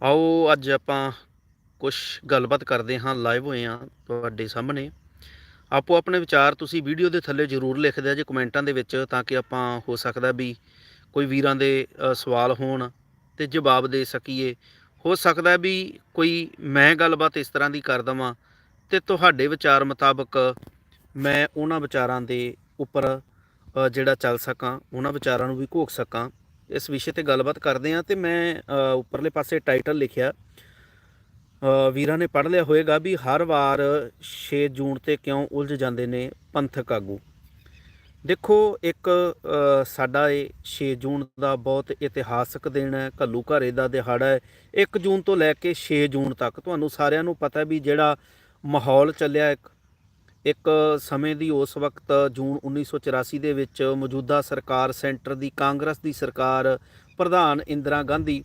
ਆਓ ਅੱਜ ਆਪਾਂ ਕੁਝ ਗੱਲਬਾਤ ਕਰਦੇ ਹਾਂ ਲਾਈਵ ਹੋਏ ਹਾਂ ਤੁਹਾਡੇ ਸਾਹਮਣੇ। ਆਪੋ ਆਪਣੇ ਵਿਚਾਰ ਤੁਸੀਂ ਵੀਡੀਓ ਦੇ ਥੱਲੇ ਜ਼ਰੂਰ ਲਿਖਦੇ ਦਿਆ ਜੇ ਕਮੈਂਟਾਂ ਦੇ ਵਿੱਚ, ਤਾਂ ਕਿ ਆਪਾਂ ਹੋ ਸਕਦਾ ਵੀ ਕੋਈ ਵੀਰਾਂ ਦੇ ਸਵਾਲ ਹੋਣ ਤੇ ਜਵਾਬ ਦੇ ਸਕੀਏ। ਹੋ ਸਕਦਾ ਵੀ ਕੋਈ ਮੈਂ ਗੱਲਬਾਤ ਇਸ ਤਰ੍ਹਾਂ ਦੀ ਕਰ ਦਵਾਂ ਤੇ ਤੁਹਾਡੇ ਵਿਚਾਰ ਮੁਤਾਬਕ ਮੈਂ ਉਹਨਾਂ ਵਿਚਾਰਾਂ ਦੇ ਉੱਪਰ ਜਿਹੜਾ ਚੱਲ ਸਕਾਂ, ਉਹਨਾਂ ਵਿਚਾਰਾਂ ਨੂੰ ਵੀ ਘੋਖ ਸਕਾਂ। ਇਸ ਵਿਸ਼ੇ ਤੇ ਗੱਲਬਾਤ ਕਰਦੇ ਹਾਂ ਤੇ ਮੈਂ ਉੱਪਰਲੇ ਪਾਸੇ ਟਾਈਟਲ ਲਿਖਿਆ। ਵੀਰਾਂ ਨੇ ਪੜ੍ਹ ਲਿਆ ਹੋਵੇਗਾ ਵੀ ਹਰ ਵਾਰ 6 ਜੂਨ ਤੇ ਕਿਉਂ ਉਲਝ ਜਾਂਦੇ ਨੇ ਪੰਥਕ ਆਗੂ। ਦੇਖੋ, ਇੱਕ ਸਾਡਾ ਇਹ 6 ਜੂਨ ਦਾ ਬਹੁਤ ਇਤਿਹਾਸਕ ਦਿਨ ਹੈ, ਘੱਲੂ ਘਾਰੇ ਦਾ ਦਿਹਾੜਾ ਹੈ। 1 ਜੂਨ ਤੋਂ ਲੈ ਕੇ 6 ਜੂਨ ਤੱਕ ਤੁਹਾਨੂੰ ਸਾਰਿਆਂ ਨੂੰ ਪਤਾ ਵੀ ਜਿਹੜਾ ਮਾਹੌਲ ਚੱਲਿਆ ਇੱਕ ਇੱਕ ਸਮੇਂ ਦੀ ਉਸ ਵਕਤ ਜੂਨ 1984 ਦੇ ਵਿੱਚ ਮੌਜੂਦਾ ਸਰਕਾਰ ਸੈਂਟਰ ਦੀ ਕਾਂਗਰਸ ਦੀ ਸਰਕਾਰ ਪ੍ਰਧਾਨ ਇੰਦਰਾ ਗਾਂਧੀ,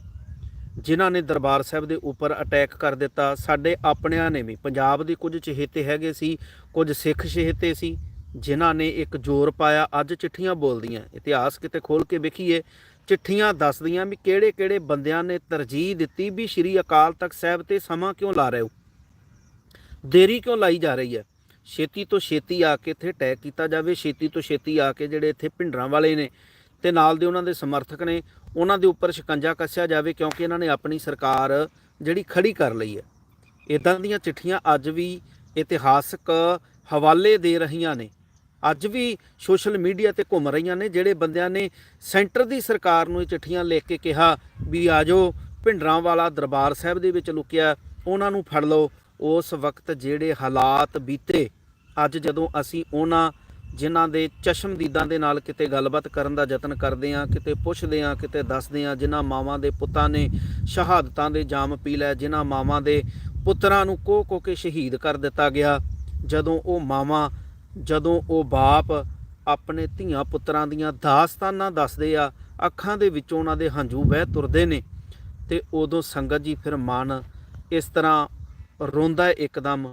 ਜਿਨ੍ਹਾਂ ਨੇ ਦਰਬਾਰ ਸਾਹਿਬ ਦੇ ਉੱਪਰ ਅਟੈਕ ਕਰ ਦਿੱਤਾ। ਸਾਡੇ ਆਪਣਿਆਂ ਨੇ ਵੀ, ਪੰਜਾਬ ਦੇ ਕੁਝ ਚਹੇਤੇ ਹੈਗੇ ਸੀ, ਕੁਝ ਸਿੱਖ ਚਹੇਤੇ ਸੀ, ਜਿਨ੍ਹਾਂ ਨੇ ਇੱਕ ਜ਼ੋਰ ਪਾਇਆ। ਅੱਜ ਚਿੱਠੀਆਂ ਬੋਲਦੀਆਂ, ਇਤਿਹਾਸ ਕਿਤੇ ਖੋਲ ਕੇ ਵੇਖੀਏ, ਚਿੱਠੀਆਂ ਦੱਸਦੀਆਂ ਵੀ ਕਿਹੜੇ ਕਿਹੜੇ ਬੰਦਿਆਂ ਨੇ ਤਰਜੀਹ ਦਿੱਤੀ ਵੀ ਸ਼੍ਰੀ ਅਕਾਲ ਤਖਤ ਸਾਹਿਬ ਤੇ ਸਮਾਂ ਕਿਉਂ ਲਾ ਰਹੇ ਹੋ? ਦੇਰੀ ਕਿਉਂ ਲਾਈ ਜਾ ਰਹੀ ਹੈ? ਛੇਤੀ ਤੋਂ ਛੇਤੀ ਆ ਕੇ ਇੱਥੇ ਅਟੈਕ ਕੀਤਾ ਜਾਵੇ, ਛੇਤੀ ਤੋਂ ਛੇਤੀ ਆ ਕੇ ਜਿਹੜੇ ਇੱਥੇ ਭਿੰਡਰਾਂ ਵਾਲੇ ਨੇ ਤੇ ਨਾਲ ਦੇ ਉਹਨਾਂ ਦੇ ਸਮਰਥਕ ਨੇ, ਉਹਨਾਂ ਦੇ ਉੱਪਰ ਸ਼ਿਕੰਜਾ ਕੱਸਿਆ ਜਾਵੇ ਕਿਉਂਕਿ ਇਹਨਾਂ ਨੇ ਆਪਣੀ ਸਰਕਾਰ ਜਿਹੜੀ ਖੜੀ ਕਰ ਲਈ ਹੈ। ਇਦਾਂ ਦੀਆਂ ਚਿੱਠੀਆਂ ਅੱਜ ਵੀ ਇਤਿਹਾਸਕ ਹਵਾਲੇ ਦੇ ਰਹੀਆਂ ਨੇ। ਅੱਜ ਵੀ ਸੋਸ਼ਲ ਮੀਡੀਆ ਤੇ ਘੁੰਮ ਰਹੀਆਂ ਨੇ, ਜਿਹੜੇ ਬੰਦਿਆਂ ਨੇ ਸੈਂਟਰ ਦੀ ਸਰਕਾਰ ਨੂੰ ਇਹ ਚਿੱਠੀਆਂ ਲਿਖ ਕੇ ਕਿਹਾ ਵੀ ਆਜੋ ਭਿੰਡਰਾਂ ਵਾਲਾ ਦਰਬਾਰ ਸਾਹਿਬ ਦੇ ਵਿੱਚ ਲੁਕਿਆ, ਉਹਨਾਂ ਨੂੰ ਫੜ ਲਓ। ਉਸ ਵਕਤ ਜਿਹੜੇ ਹਾਲਾਤ ਬੀਤੇ ਅੱਜ ਜਦੋਂ ਅਸੀਂ ਉਹਨਾਂ ਜਿਨ੍ਹਾਂ ਦੇ ਚਸ਼ਮਦੀਦਾਂ ਦੇ ਨਾਲ ਕਿਤੇ ਗੱਲਬਾਤ ਕਰਨ ਦਾ ਯਤਨ ਕਰਦੇ ਆ ਕਿਤੇ ਪੁੱਛਦੇ ਆ ਕਿਤੇ ਦੱਸਦੇ ਆ ਜਿਨ੍ਹਾਂ ਮਾਵਾਂ ਦੇ ਪੁੱਤਾਂ ਨੇ ਸ਼ਹਾਦਤਾਂ ਦੇ ਜਾਮ ਪੀ ਲੈ ਜਿਨ੍ਹਾਂ ਮਾਵਾਂ ਦੇ ਪੁੱਤਰਾਂ ਨੂੰ ਕੋ ਕੋਹ ਕੇ ਸ਼ਹੀਦ ਕਰ ਦਿੱਤਾ ਗਿਆ, ਜਦੋਂ ਉਹ ਮਾਵਾਂ, ਜਦੋਂ ਉਹ ਬਾਪ ਆਪਣੇ ਧੀਆਂ ਪੁੱਤਰਾਂ ਦੀਆਂ ਦਾਸਤਾਨਾਂ ਦੱਸਦੇ ਆ, ਅੱਖਾਂ ਦੇ ਵਿੱਚੋਂ ਉਹਨਾਂ ਦੇ ਹੰਝੂ ਵਹਿ ਤੁਰਦੇ ਨੇ, ਤੇ ਉਦੋਂ ਸੰਗਤ ਜੀ ਫਿਰ ਮਨ ਇਸ ਤਰ੍ਹਾਂ ਰੋਂਦਾ ਇੱਕਦਮ।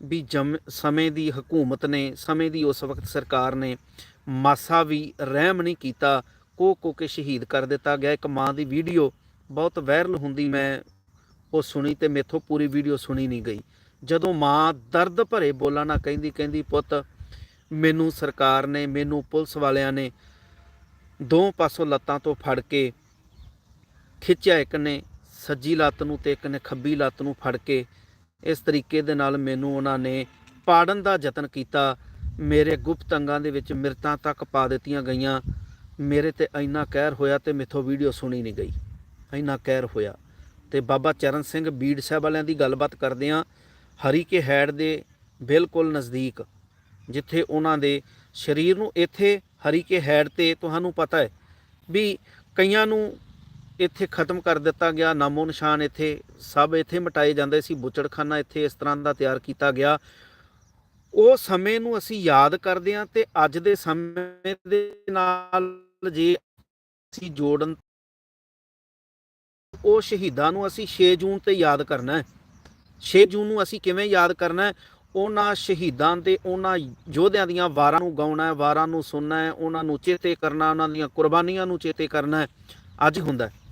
ਵੀ ਜਮ, ਸਮੇਂ ਦੀ ਹਕੂਮਤ ਨੇ, ਸਮੇਂ ਦੀ ਉਸ ਵਕਤ ਸਰਕਾਰ ਨੇ ਮਾਸਾ ਵੀ ਰਹਿਮ ਨਹੀਂ ਕੀਤਾ, ਕੋ ਕੋ ਕੇ ਸ਼ਹੀਦ ਕਰ ਦਿੱਤਾ ਗਿਆ। ਇੱਕ ਮਾਂ ਦੀ ਵੀਡੀਓ ਬਹੁਤ ਵਾਇਰਲ ਹੁੰਦੀ, ਮੈਂ ਉਹ ਸੁਣੀ ਤੇ ਮੇਥੋਂ ਪੂਰੀ ਵੀਡੀਓ ਸੁਣੀ ਨਹੀਂ ਗਈ। ਜਦੋਂ ਮਾਂ ਦਰਦ ਭਰੇ ਬੋਲਾਂ ਨਾਲ ਕਹਿੰਦੀ ਕਹਿੰਦੀ, ਪੁੱਤ, ਮੈਨੂੰ ਸਰਕਾਰ ਨੇ, ਮੈਨੂੰ ਪੁਲਿਸ ਵਾਲਿਆਂ ਨੇ ਦੋ ਪਾਸੋਂ ਲੱਤਾਂ ਤੋਂ ਫੜ ਕੇ ਖਿੱਚਿਆ। ਇੱਕ ਨੇ ਸੱਜੀ ਲੱਤ ਨੂੰ ਤੇ ਇੱਕ ਨੇ ਖੱਬੀ ਲੱਤ ਨੂੰ ਫੜ ਕੇ ਇਸ ਤਰੀਕੇ ਦੇ ਨਾਲ ਮੈਨੂੰ ਉਹਨਾਂ ਨੇ ਪਾੜਨ ਦਾ ਯਤਨ ਕੀਤਾ। ਮੇਰੇ ਗੁਪਤ ਅੰਗਾਂ ਦੇ ਵਿੱਚ ਮਿਰਤਾਂ ਤੱਕ ਪਾ ਦਿੱਤੀਆਂ ਗਈਆਂ। ਮੇਰੇ ਤੇ ਇੰਨਾ ਕਹਿਰ ਹੋਇਆ ਤੇ ਮੇਥੋਂ ਵੀਡੀਓ ਸੁਣੀ ਨਹੀਂ ਗਈ। ਇੰਨਾ ਕਹਿਰ ਹੋਇਆ। ਤੇ ਬਾਬਾ ਚਰਨ ਸਿੰਘ ਬੀੜ ਸਾਹਿਬ ਵਾਲਿਆਂ ਦੀ ਗੱਲਬਾਤ ਕਰਦੇ ਆ ਹਰੀ ਕੇ ਹੈਡ ਦੇ ਬਿਲਕੁਲ ਨਜ਼ਦੀਕ, ਜਿੱਥੇ ਉਹਨਾਂ ਦੇ ਸਰੀਰ ਨੂੰ ਇੱਥੇ ਹਰੀ ਕੇ ਹੈਡ ਤੇ ਤੁਹਾਨੂੰ ਪਤਾ ਹੈ ਵੀ ਕਈਆਂ ਨੂੰ ਇੱਥੇ ਖਤਮ ਕਰ ਦਿੱਤਾ ਗਿਆ। ਨਾਮੋ ਨਿਸ਼ਾਨ ਇੱਥੇ, ਸਭ ਇੱਥੇ ਮਟਾਏ ਜਾਂਦੇ ਸੀ। ਬੁੱਚੜਖਾਨਾ ਇੱਥੇ ਇਸ ਤਰ੍ਹਾਂ ਦਾ ਤਿਆਰ ਕੀਤਾ ਗਿਆ। ਉਹ ਸਮੇਂ ਨੂੰ ਅਸੀਂ ਯਾਦ ਕਰਦੇ ਹਾਂ ਤੇ ਅੱਜ ਦੇ ਸਮੇਂ ਦੇ ਨਾਲ ਜੇ ਅਸੀਂ ਜੋੜਨ ਉਹ ਸ਼ਹੀਦਾਂ ਨੂੰ ਅਸੀਂ 6 ਜੂਨ ਤੇ ਯਾਦ ਕਰਨਾ ਹੈ। 6 ਜੂਨ ਨੂੰ ਅਸੀਂ ਕਿਵੇਂ ਯਾਦ ਕਰਨਾ ਹੈ? ਉਹਨਾਂ ਸ਼ਹੀਦਾਂ ਤੇ ਉਹਨਾਂ ਯੋਧਿਆਂ ਦੀਆਂ ਵਾਰਾਂ ਨੂੰ ਗਾਉਣਾ ਹੈ, ਵਾਰਾਂ ਨੂੰ ਸੁਣਨਾ ਹੈ, ਉਹਨਾਂ ਨੂੰ ਚੇਤੇ ਕਰਨਾ, ਉਹਨਾਂ ਦੀਆਂ ਕੁਰਬਾਨੀਆਂ ਨੂੰ ਚੇਤੇ ਕਰਨਾ ਹੈ। ਅੱਜ ਹੁੰਦਾ ਹੈ।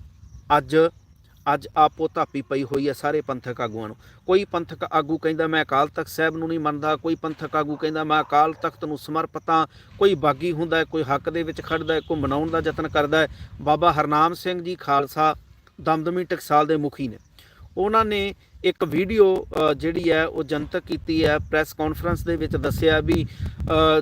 ਅੱਜ ਅੱਜ ਆਪੋ ਧਾਪੀ ਪਈ ਹੋਈ ਹੈ ਸਾਰੇ ਪੰਥਕ ਆਗੂਆਂ ਨੂੰ। ਕੋਈ ਪੰਥਕ ਆਗੂ ਕਹਿੰਦਾ, ਮੈਂ ਅਕਾਲ ਤਖਤ ਸਾਹਿਬ ਨੂੰ ਨਹੀਂ ਮੰਨਦਾ। ਕੋਈ ਪੰਥਕ ਆਗੂ ਕਹਿੰਦਾ, ਮੈਂ ਅਕਾਲ ਤਖਤ ਨੂੰ ਸਮਰਪਿਤ। ਹਾਂ ਕੋਈ ਬਾਗੀ ਹੁੰਦਾ ਹੈ, ਕੋਈ ਹੱਕ ਦੇ ਵਿੱਚ ਖੜਦਾ ਹੈ, ਕੋਈ ਮਨਾਉਣ ਦਾ ਯਤਨ ਕਰਦਾ ਹੈ। ਬਾਬਾ ਹਰਨਾਮ ਸਿੰਘ ਜੀ ਖਾਲਸਾ ਦਮਦਮੀ ਟਕਸਾਲ ਦੇ ਮੁਖੀ ਨੇ। ਉਹਨਾਂ ਨੇ ਇੱਕ ਵੀਡੀਓ ਜਿਹੜੀ ਹੈ, ਉਹ ਜਨਤਕ ਕੀਤੀ ਹੈ। ਪ੍ਰੈਸ ਕਾਨਫਰੰਸ ਦੇ ਵਿੱਚ ਦੱਸਿਆ ਵੀ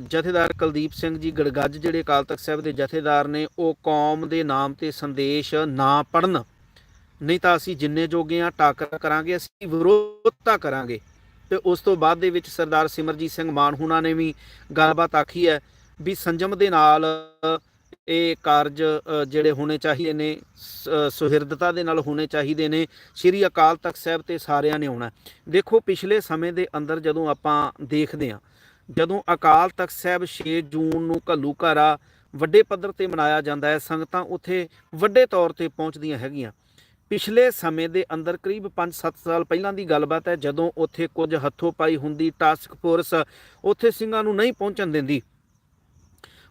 ਜਥੇਦਾਰ ਕੁਲਦੀਪ ਸਿੰਘ ਜੀ ਗੜਗੱਜ, ਜਿਹੜੇ ਅਕਾਲ ਤਖਤ ਸਾਹਿਬ ਦੇ ਜਥੇਦਾਰ ਨੇ, ਉਹ ਕੌਮ ਦੇ ਨਾਮ ਤੇ ਸੰਦੇਸ਼ ਨਾ ਪੜਨ ਨਹੀਂ ਤਾਂ ਅਸੀਂ ਜਿੰਨੇ ਜੋਗੇ ਆ ਟਾਕਰਾ ਕਰਾਂਗੇ, ਅਸੀਂ ਵਿਰੋਧਤਾ ਕਰਾਂਗੇ। ਤੇ ਉਸ ਤੋਂ ਬਾਅਦ ਦੇ ਵਿੱਚ ਸਰਦਾਰ ਸਿਮਰਜੀਤ ਸਿੰਘ ਮਾਨ ਹੁਣਾਂ ਨੇ ਵੀ ਗੱਲਬਾਤ ਆਖੀ ਹੈ ਵੀ ਸੰਜਮ ਦੇ ਨਾਲ ਇਹ ਕਾਰਜ ਜਿਹੜੇ ਹੋਣੇ ਚਾਹੀਦੇ ਨੇ ਸ- ਅ, ਸੁਹਿਰਦਤਾ ਦੇ ਨਾਲ ਹੋਣੇ ਚਾਹੀਦੇ ਨੇ। ਸ੍ਰੀ ਅਕਾਲ ਤਖਤ ਸਾਹਿਬ ਤੇ ਸਾਰਿਆਂ ਨੇ ਆਉਣਾ ਦੇਖੋ ਪਿਛਲੇ ਸਮੇਂ ਦੇ ਅੰਦਰ ਜਦੋਂ ਆਪਾਂ ਦੇਖਦੇ ਹਾਂ ਜਦੋਂ ਅਕਾਲ ਤਖਤ ਸਾਹਿਬ 6 ਜੂਨ ਨੂੰ ਘੱਲੂ ਘਾਰਾ ਵੱਡੇ ਪੱਧਰ ਤੇ ਮਨਾਇਆ ਜਾਂਦਾ ਹੈ ਸੰਗਤਾਂ ਉੱਥੇ ਵੱਡੇ ਤੌਰ ਤੇ ਪਹੁੰਚਦੀਆਂ ਹੈਗੀਆਂ। ਪਿਛਲੇ ਸਮੇਂ ਦੇ ਅੰਦਰ ਕਰੀਬ 5-7 ਸਾਲ ਪਹਿਲਾਂ ਦੀ ਗੱਲਬਾਤ ਹੈ ਜਦੋਂ ਉੱਥੇ ਕੁਝ ਹੱਥੋਂ ਪਾਈ ਹੁੰਦੀ ਟਾਸਕ ਫੋਰਸ ਉੱਥੇ ਸਿੰਘਾਂ ਨੂੰ ਨਹੀਂ ਪਹੁੰਚਣ ਦਿੰਦੀ।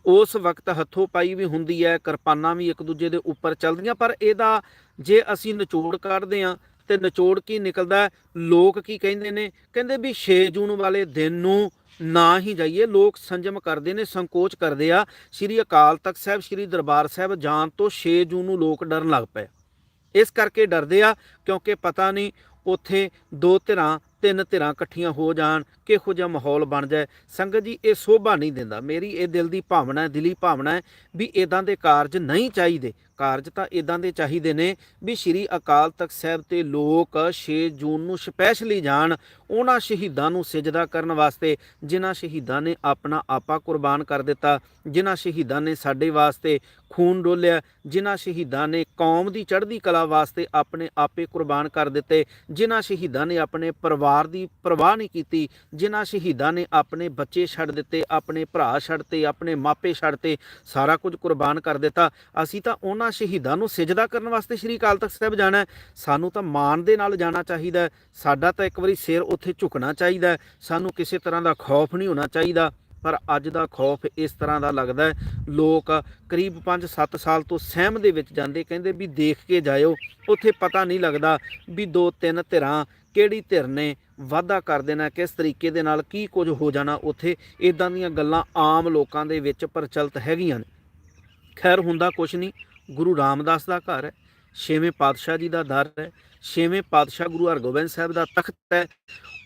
ਉਸ ਵਕਤ ਹੱਥੋਂ ਪਾਈ ਵੀ ਹੁੰਦੀ ਹੈ, ਕਿਰਪਾਨਾਂ ਵੀ ਇੱਕ ਦੂਜੇ ਦੇ ਉੱਪਰ ਚੱਲਦੀਆਂ, ਪਰ ਇਹਦਾ ਜੇ ਅਸੀਂ ਨਿਚੋੜ ਕੱਢਦੇ ਹਾਂ ਤੇ ਨਿਚੋੜ ਕੀ ਨਿਕਲਦਾ ਲੋਕ ਕੀ ਕਹਿੰਦੇ ਨੇ? ਕਹਿੰਦੇ ਵੀ 6 ਜੂਨ ਵਾਲੇ ਦਿਨ ਨੂੰ ਨਾ ਹੀ ਜਾਈਏ, ਲੋਕ ਸੰਜਮ ਕਰਦੇ ਨੇ, ਸੰਕੋਚ ਕਰਦੇ ਆ। ਸ੍ਰੀ ਅਕਾਲ ਤਖਤ ਸਾਹਿਬ, ਸ੍ਰੀ ਦਰਬਾਰ ਸਾਹਿਬ ਜਾਣ ਤੋਂ 6 ਜੂਨ ਨੂੰ ਲੋਕ ਡਰਨ ਲੱਗ ਪਏ। ਇਸ ਕਰਕੇ ਡਰਦੇ ਆ, ਕਿਉਂਕਿ ਪਤਾ ਨਹੀਂ ਉੱਥੇ ਦੋ ਧਿਰਾਂ ਤਿੰਨ ਧਿਰਾਂ ਇਕੱਠੀਆਂ ਹੋ ਜਾਣ, ਕਿਹੋ ਜਿਹਾ ਮਾਹੌਲ ਬਣ ਜਾਏ। ਸੰਗਤ ਜੀ, ਇਹ ਸੋਭਾ ਨਹੀਂ ਦਿੰਦਾ। ਮੇਰੀ ਇਹ ਦਿਲ ਦੀ ਭਾਵਨਾ ਹੈ, ਦਿਲੀ ਭਾਵਨਾ ਹੈ ਵੀ ਇਦਾਂ ਦੇ ਕਾਰਜ ਨਹੀਂ ਚਾਹੀਦੇ। ਕਾਰਜ ਤਾਂ ਇਦਾਂ ਦੇ ਚਾਹੀਦੇ ਨੇ ਵੀ ਸ੍ਰੀ ਅਕਾਲ ਤਖਤ ਸਾਹਿਬ ਤੇ ਲੋਕ 6 ਜੂਨ ਨੂੰ ਸਪੈਸ਼ਲੀ ਜਾਣ ਉਹਨਾਂ ਸ਼ਹੀਦਾਂ ਨੂੰ ਸਿਜਦਾ ਕਰਨ ਵਾਸਤੇ, ਜਿਨ੍ਹਾਂ ਸ਼ਹੀਦਾਂ ਨੇ ਆਪਣਾ ਆਪਾ ਕੁਰਬਾਨ ਕਰ ਦਿੱਤਾ, ਜਿਨ੍ਹਾਂ ਸ਼ਹੀਦਾਂ ਨੇ ਸਾਡੇ ਵਾਸਤੇ ਖੂਨ ਡੋਲਿਆ, ਜਿਨ੍ਹਾਂ ਸ਼ਹੀਦਾਂ ਨੇ ਕੌਮ ਦੀ ਚੜ੍ਹਦੀ ਕਲਾ ਵਾਸਤੇ ਆਪਣੇ ਆਪੇ ਕੁਰਬਾਨ ਕਰ ਦਿੱਤੇ, ਜਿਨ੍ਹਾਂ ਸ਼ਹੀਦਾਂ ਨੇ ਆਪਣੇ ਪਰਿਵਾਰ ਦੀ ਪਰਵਾਹ ਨਹੀਂ ਕੀਤੀ, ਜਿਨ੍ਹਾਂ ਸ਼ਹੀਦਾਂ ਨੇ ਆਪਣੇ ਬੱਚੇ ਛੱਡ ਦਿੱਤੇ, ਆਪਣੇ ਭਰਾ ਛੱਡ 'ਤੇ, ਆਪਣੇ ਮਾਪੇ ਛੱਡ 'ਤੇ ਸਾਰਾ ਕੁਝ ਕੁਰਬਾਨ ਕਰ ਦਿੱਤਾ। ਅਸੀਂ ਤਾਂ ਉਹਨਾਂ ਸ਼ਹੀਦਾਂ ਨੂੰ ਸਿਜਦਾ ਕਰਨ ਵਾਸਤੇ ਸ੍ਰੀ ਅਕਾਲ ਤਖਤ ਸਾਹਿਬ ਜਾਣਾ ਸਾਨੂੰ ਤਾਂ ਮਾਣ ਦੇ ਨਾਲ ਜਾਣਾ ਚਾਹੀਦਾ ਸਾਡਾ ਤਾਂ ਇੱਕ ਵਾਰੀ ਸਿਰ ਉੱਥੇ ਝੁਕਣਾ ਚਾਹੀਦਾ ਸਾਨੂੰ ਕਿਸੇ ਤਰ੍ਹਾਂ ਦਾ ਖੌਫ ਨਹੀਂ ਹੋਣਾ ਚਾਹੀਦਾ। ਪਰ ਅੱਜ ਦਾ ਖੌਫ ਇਸ ਤਰ੍ਹਾਂ ਦਾ ਲੱਗਦਾ ਹੈ। ਲੋਕ ਕਰੀਬ 5-7 ਸਾਲ ਤੋਂ ਸਹਿਮ ਦੇ ਵਿੱਚ ਜਾਂਦੇ ਕਹਿੰਦੇ ਵੀ ਦੇਖ ਕੇ ਜਾਇਓ। ਉੱਥੇ ਪਤਾ ਨਹੀਂ ਲੱਗਦਾ ਵੀ ਦੋ ਤਿੰਨ ਧਿਰਾਂ ਕਿਹੜੀ ਧਿਰ ਨੇ ਵਾਅਦਾ ਕਰ ਦੇਣਾ, ਕਿਸ ਤਰੀਕੇ ਦੇ ਨਾਲ ਕੀ ਕੁਝ ਹੋ ਜਾਣਾ ਉੱਥੇ। ਇਦਾਂ ਦੀਆਂ ਗੱਲਾਂ ਆਮ ਲੋਕਾਂ ਦੇ ਵਿੱਚ ਪ੍ਰਚਲਿਤ ਹੈਗੀਆਂ ਨੇ। ਖੈਰ, ਹੁੰਦਾ ਕੁਛ ਨਹੀਂ। ਗੁਰੂ ਰਾਮਦਾਸ ਦਾ ਘਰ ਹੈ, ਛੇਵੇਂ ਪਾਤਸ਼ਾਹ ਜੀ ਦਾ ਦਰ ਹੈ, ਛੇਵੇਂ ਪਾਤਸ਼ਾਹ ਗੁਰੂ ਹਰਗੋਬਿੰਦ ਸਾਹਿਬ ਦਾ ਤਖਤ ਹੈ,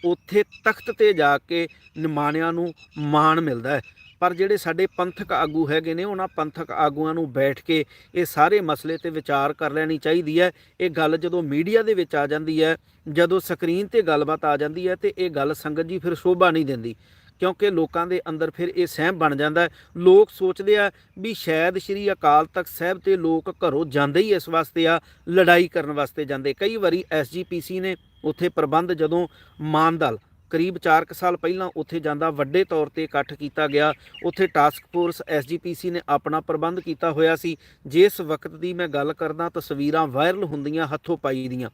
ਉੱਥੇ ਤਖਤ ਤੇ ਜਾ ਕੇ ਨਿਮਾਣਿਆਂ ਨੂੰ ਮਾਣ ਮਿਲਦਾ ਹੈ। ਪਰ ਜਿਹੜੇ ਸਾਡੇ ਪੰਥਕ ਆਗੂ ਹੈਗੇ ਨੇ, ਉਹਨਾਂ ਪੰਥਕ ਆਗੂਆਂ ਨੂੰ ਬੈਠ ਕੇ ਇਹ ਸਾਰੇ ਮਸਲੇ ਤੇ ਵਿਚਾਰ ਕਰ ਲੈਣੀ ਚਾਹੀਦੀ ਹੈ। ਇਹ ਗੱਲ ਜਦੋਂ ਮੀਡੀਆ ਦੇ ਵਿੱਚ ਆ ਜਾਂਦੀ ਹੈ, ਜਦੋਂ ਸਕਰੀਨ ਤੇ ਗੱਲਬਾਤ ਆ ਜਾਂਦੀ ਹੈ ਤੇ ਇਹ ਗੱਲ ਸੰਗਤ ਜੀ ਫਿਰ ਸ਼ੋਭਾ ਨਹੀਂ ਦਿੰਦੀ। ਕਿਉਂਕਿ ਲੋਕਾਂ ਦੇ ਅੰਦਰ ਫਿਰ ਇਹ ਸਹਿਮ ਬਣ ਜਾਂਦਾ ਲੋਕ ਸੋਚਦੇ ਆ ਵੀ ਸ਼ਾਇਦ ਸ੍ਰੀ ਅਕਾਲ ਤਖਤ ਸਾਹਿਬ ਤੇ ਲੋਕ ਘਰੋਂ ਜਾਂਦੇ ਹੀ ਇਸ ਵਾਸਤੇ ਆ, ਲੜਾਈ ਕਰਨ ਵਾਸਤੇ ਜਾਂਦੇ। ਕਈ ਵਾਰੀ ਐਸਜੀਪੀਸੀ ਨੇ ਉੱਥੇ ਪ੍ਰਬੰਧ ਜਦੋਂ ਮਾਨਦਲ ਕਰੀਬ 4 ਸਾਲ ਪਹਿਲਾਂ ਉੱਥੇ ਜਾਂਦਾ, ਵੱਡੇ ਤੌਰ ਤੇ ਇਕੱਠ ਕੀਤਾ ਗਿਆ, ਉੱਥੇ ਟਾਸਕ ਫੋਰਸ ਐਸਜੀਪੀਸੀ ਨੇ ਆਪਣਾ ਪ੍ਰਬੰਧ ਕੀਤਾ ਹੋਇਆ ਸੀ। ਜਿਸ ਵਕਤ ਦੀ ਮੈਂ ਗੱਲ ਕਰਦਾ, ਤਸਵੀਰਾਂ ਵਾਇਰਲ ਹੁੰਦੀਆਂ ਹੱਥੋਂ ਪਾਈ ਦੀਆਂ।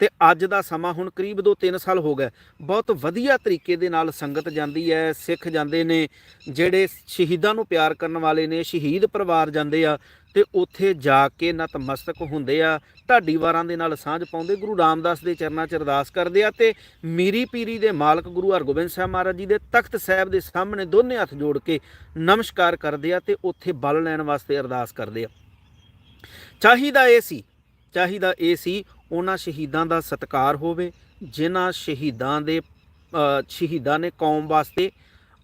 ਤੇ ਅੱਜ ਦਾ ਸਮਾਂ ਹੁਣ ਕਰੀਬ 2-3 ਸਾਲ ਹੋ ਗਏ। ਬਹੁਤ ਵਧੀਆ ਤਰੀਕੇ ਦੇ ਨਾਲ ਸੰਗਤ ਜਾਂਦੀ ਹੈ, ਸਿੱਖ ਜਾਂਦੇ ਨੇ, ਜਿਹੜੇ ਸ਼ਹੀਦਾਂ ਨੂੰ ਪਿਆਰ ਕਰਨ ਵਾਲੇ ਨੇ, ਸ਼ਹੀਦ ਪਰਿਵਾਰ ਜਾਂਦੇ ਆ ਤੇ ਉੱਥੇ ਜਾ ਕੇ ਨਤਮਸਤਕ ਹੁੰਦੇ ਆ। ਢਾਡੀਵਾਰਾਂ ਦੇ ਨਾਲ ਸਾਂਝ ਪਾਉਂਦੇ, ਗੁਰੂ ਰਾਮਦਾਸ ਦੇ ਚਰਨਾਂ 'ਚ ਅਰਦਾਸ ਕਰਦੇ ਆ ਤੇ ਮੀਰੀ ਪੀਰੀ ਦੇ ਮਾਲਕ ਗੁਰੂ ਹਰਗੋਬਿੰਦ ਸਾਹਿਬ ਮਹਾਰਾਜ ਜੀ ਦੇ ਤਖਤ ਸਾਹਿਬ ਦੇ ਸਾਹਮਣੇ ਦੋਨੇ ਹੱਥ ਜੋੜ ਕੇ ਨਮਸਕਾਰ ਕਰਦੇ ਆ ਤੇ ਉੱਥੇ ਬਲ ਲੈਣ ਵਾਸਤੇ ਅਰਦਾਸ ਕਰਦੇ ਆ। ਚਾਹੀਦਾ ਇਹ ਸੀ, ਚਾਹੀਦਾ ਇਹ ਸੀ ਉਹਨਾਂ ਸ਼ਹੀਦਾਂ ਦਾ ਸਤਿਕਾਰ ਹੋਵੇ, ਜਿਨ੍ਹਾਂ ਸ਼ਹੀਦਾਂ ਦੇ ਸ਼ਹੀਦਾਂ ਨੇ ਕੌਮ ਵਾਸਤੇ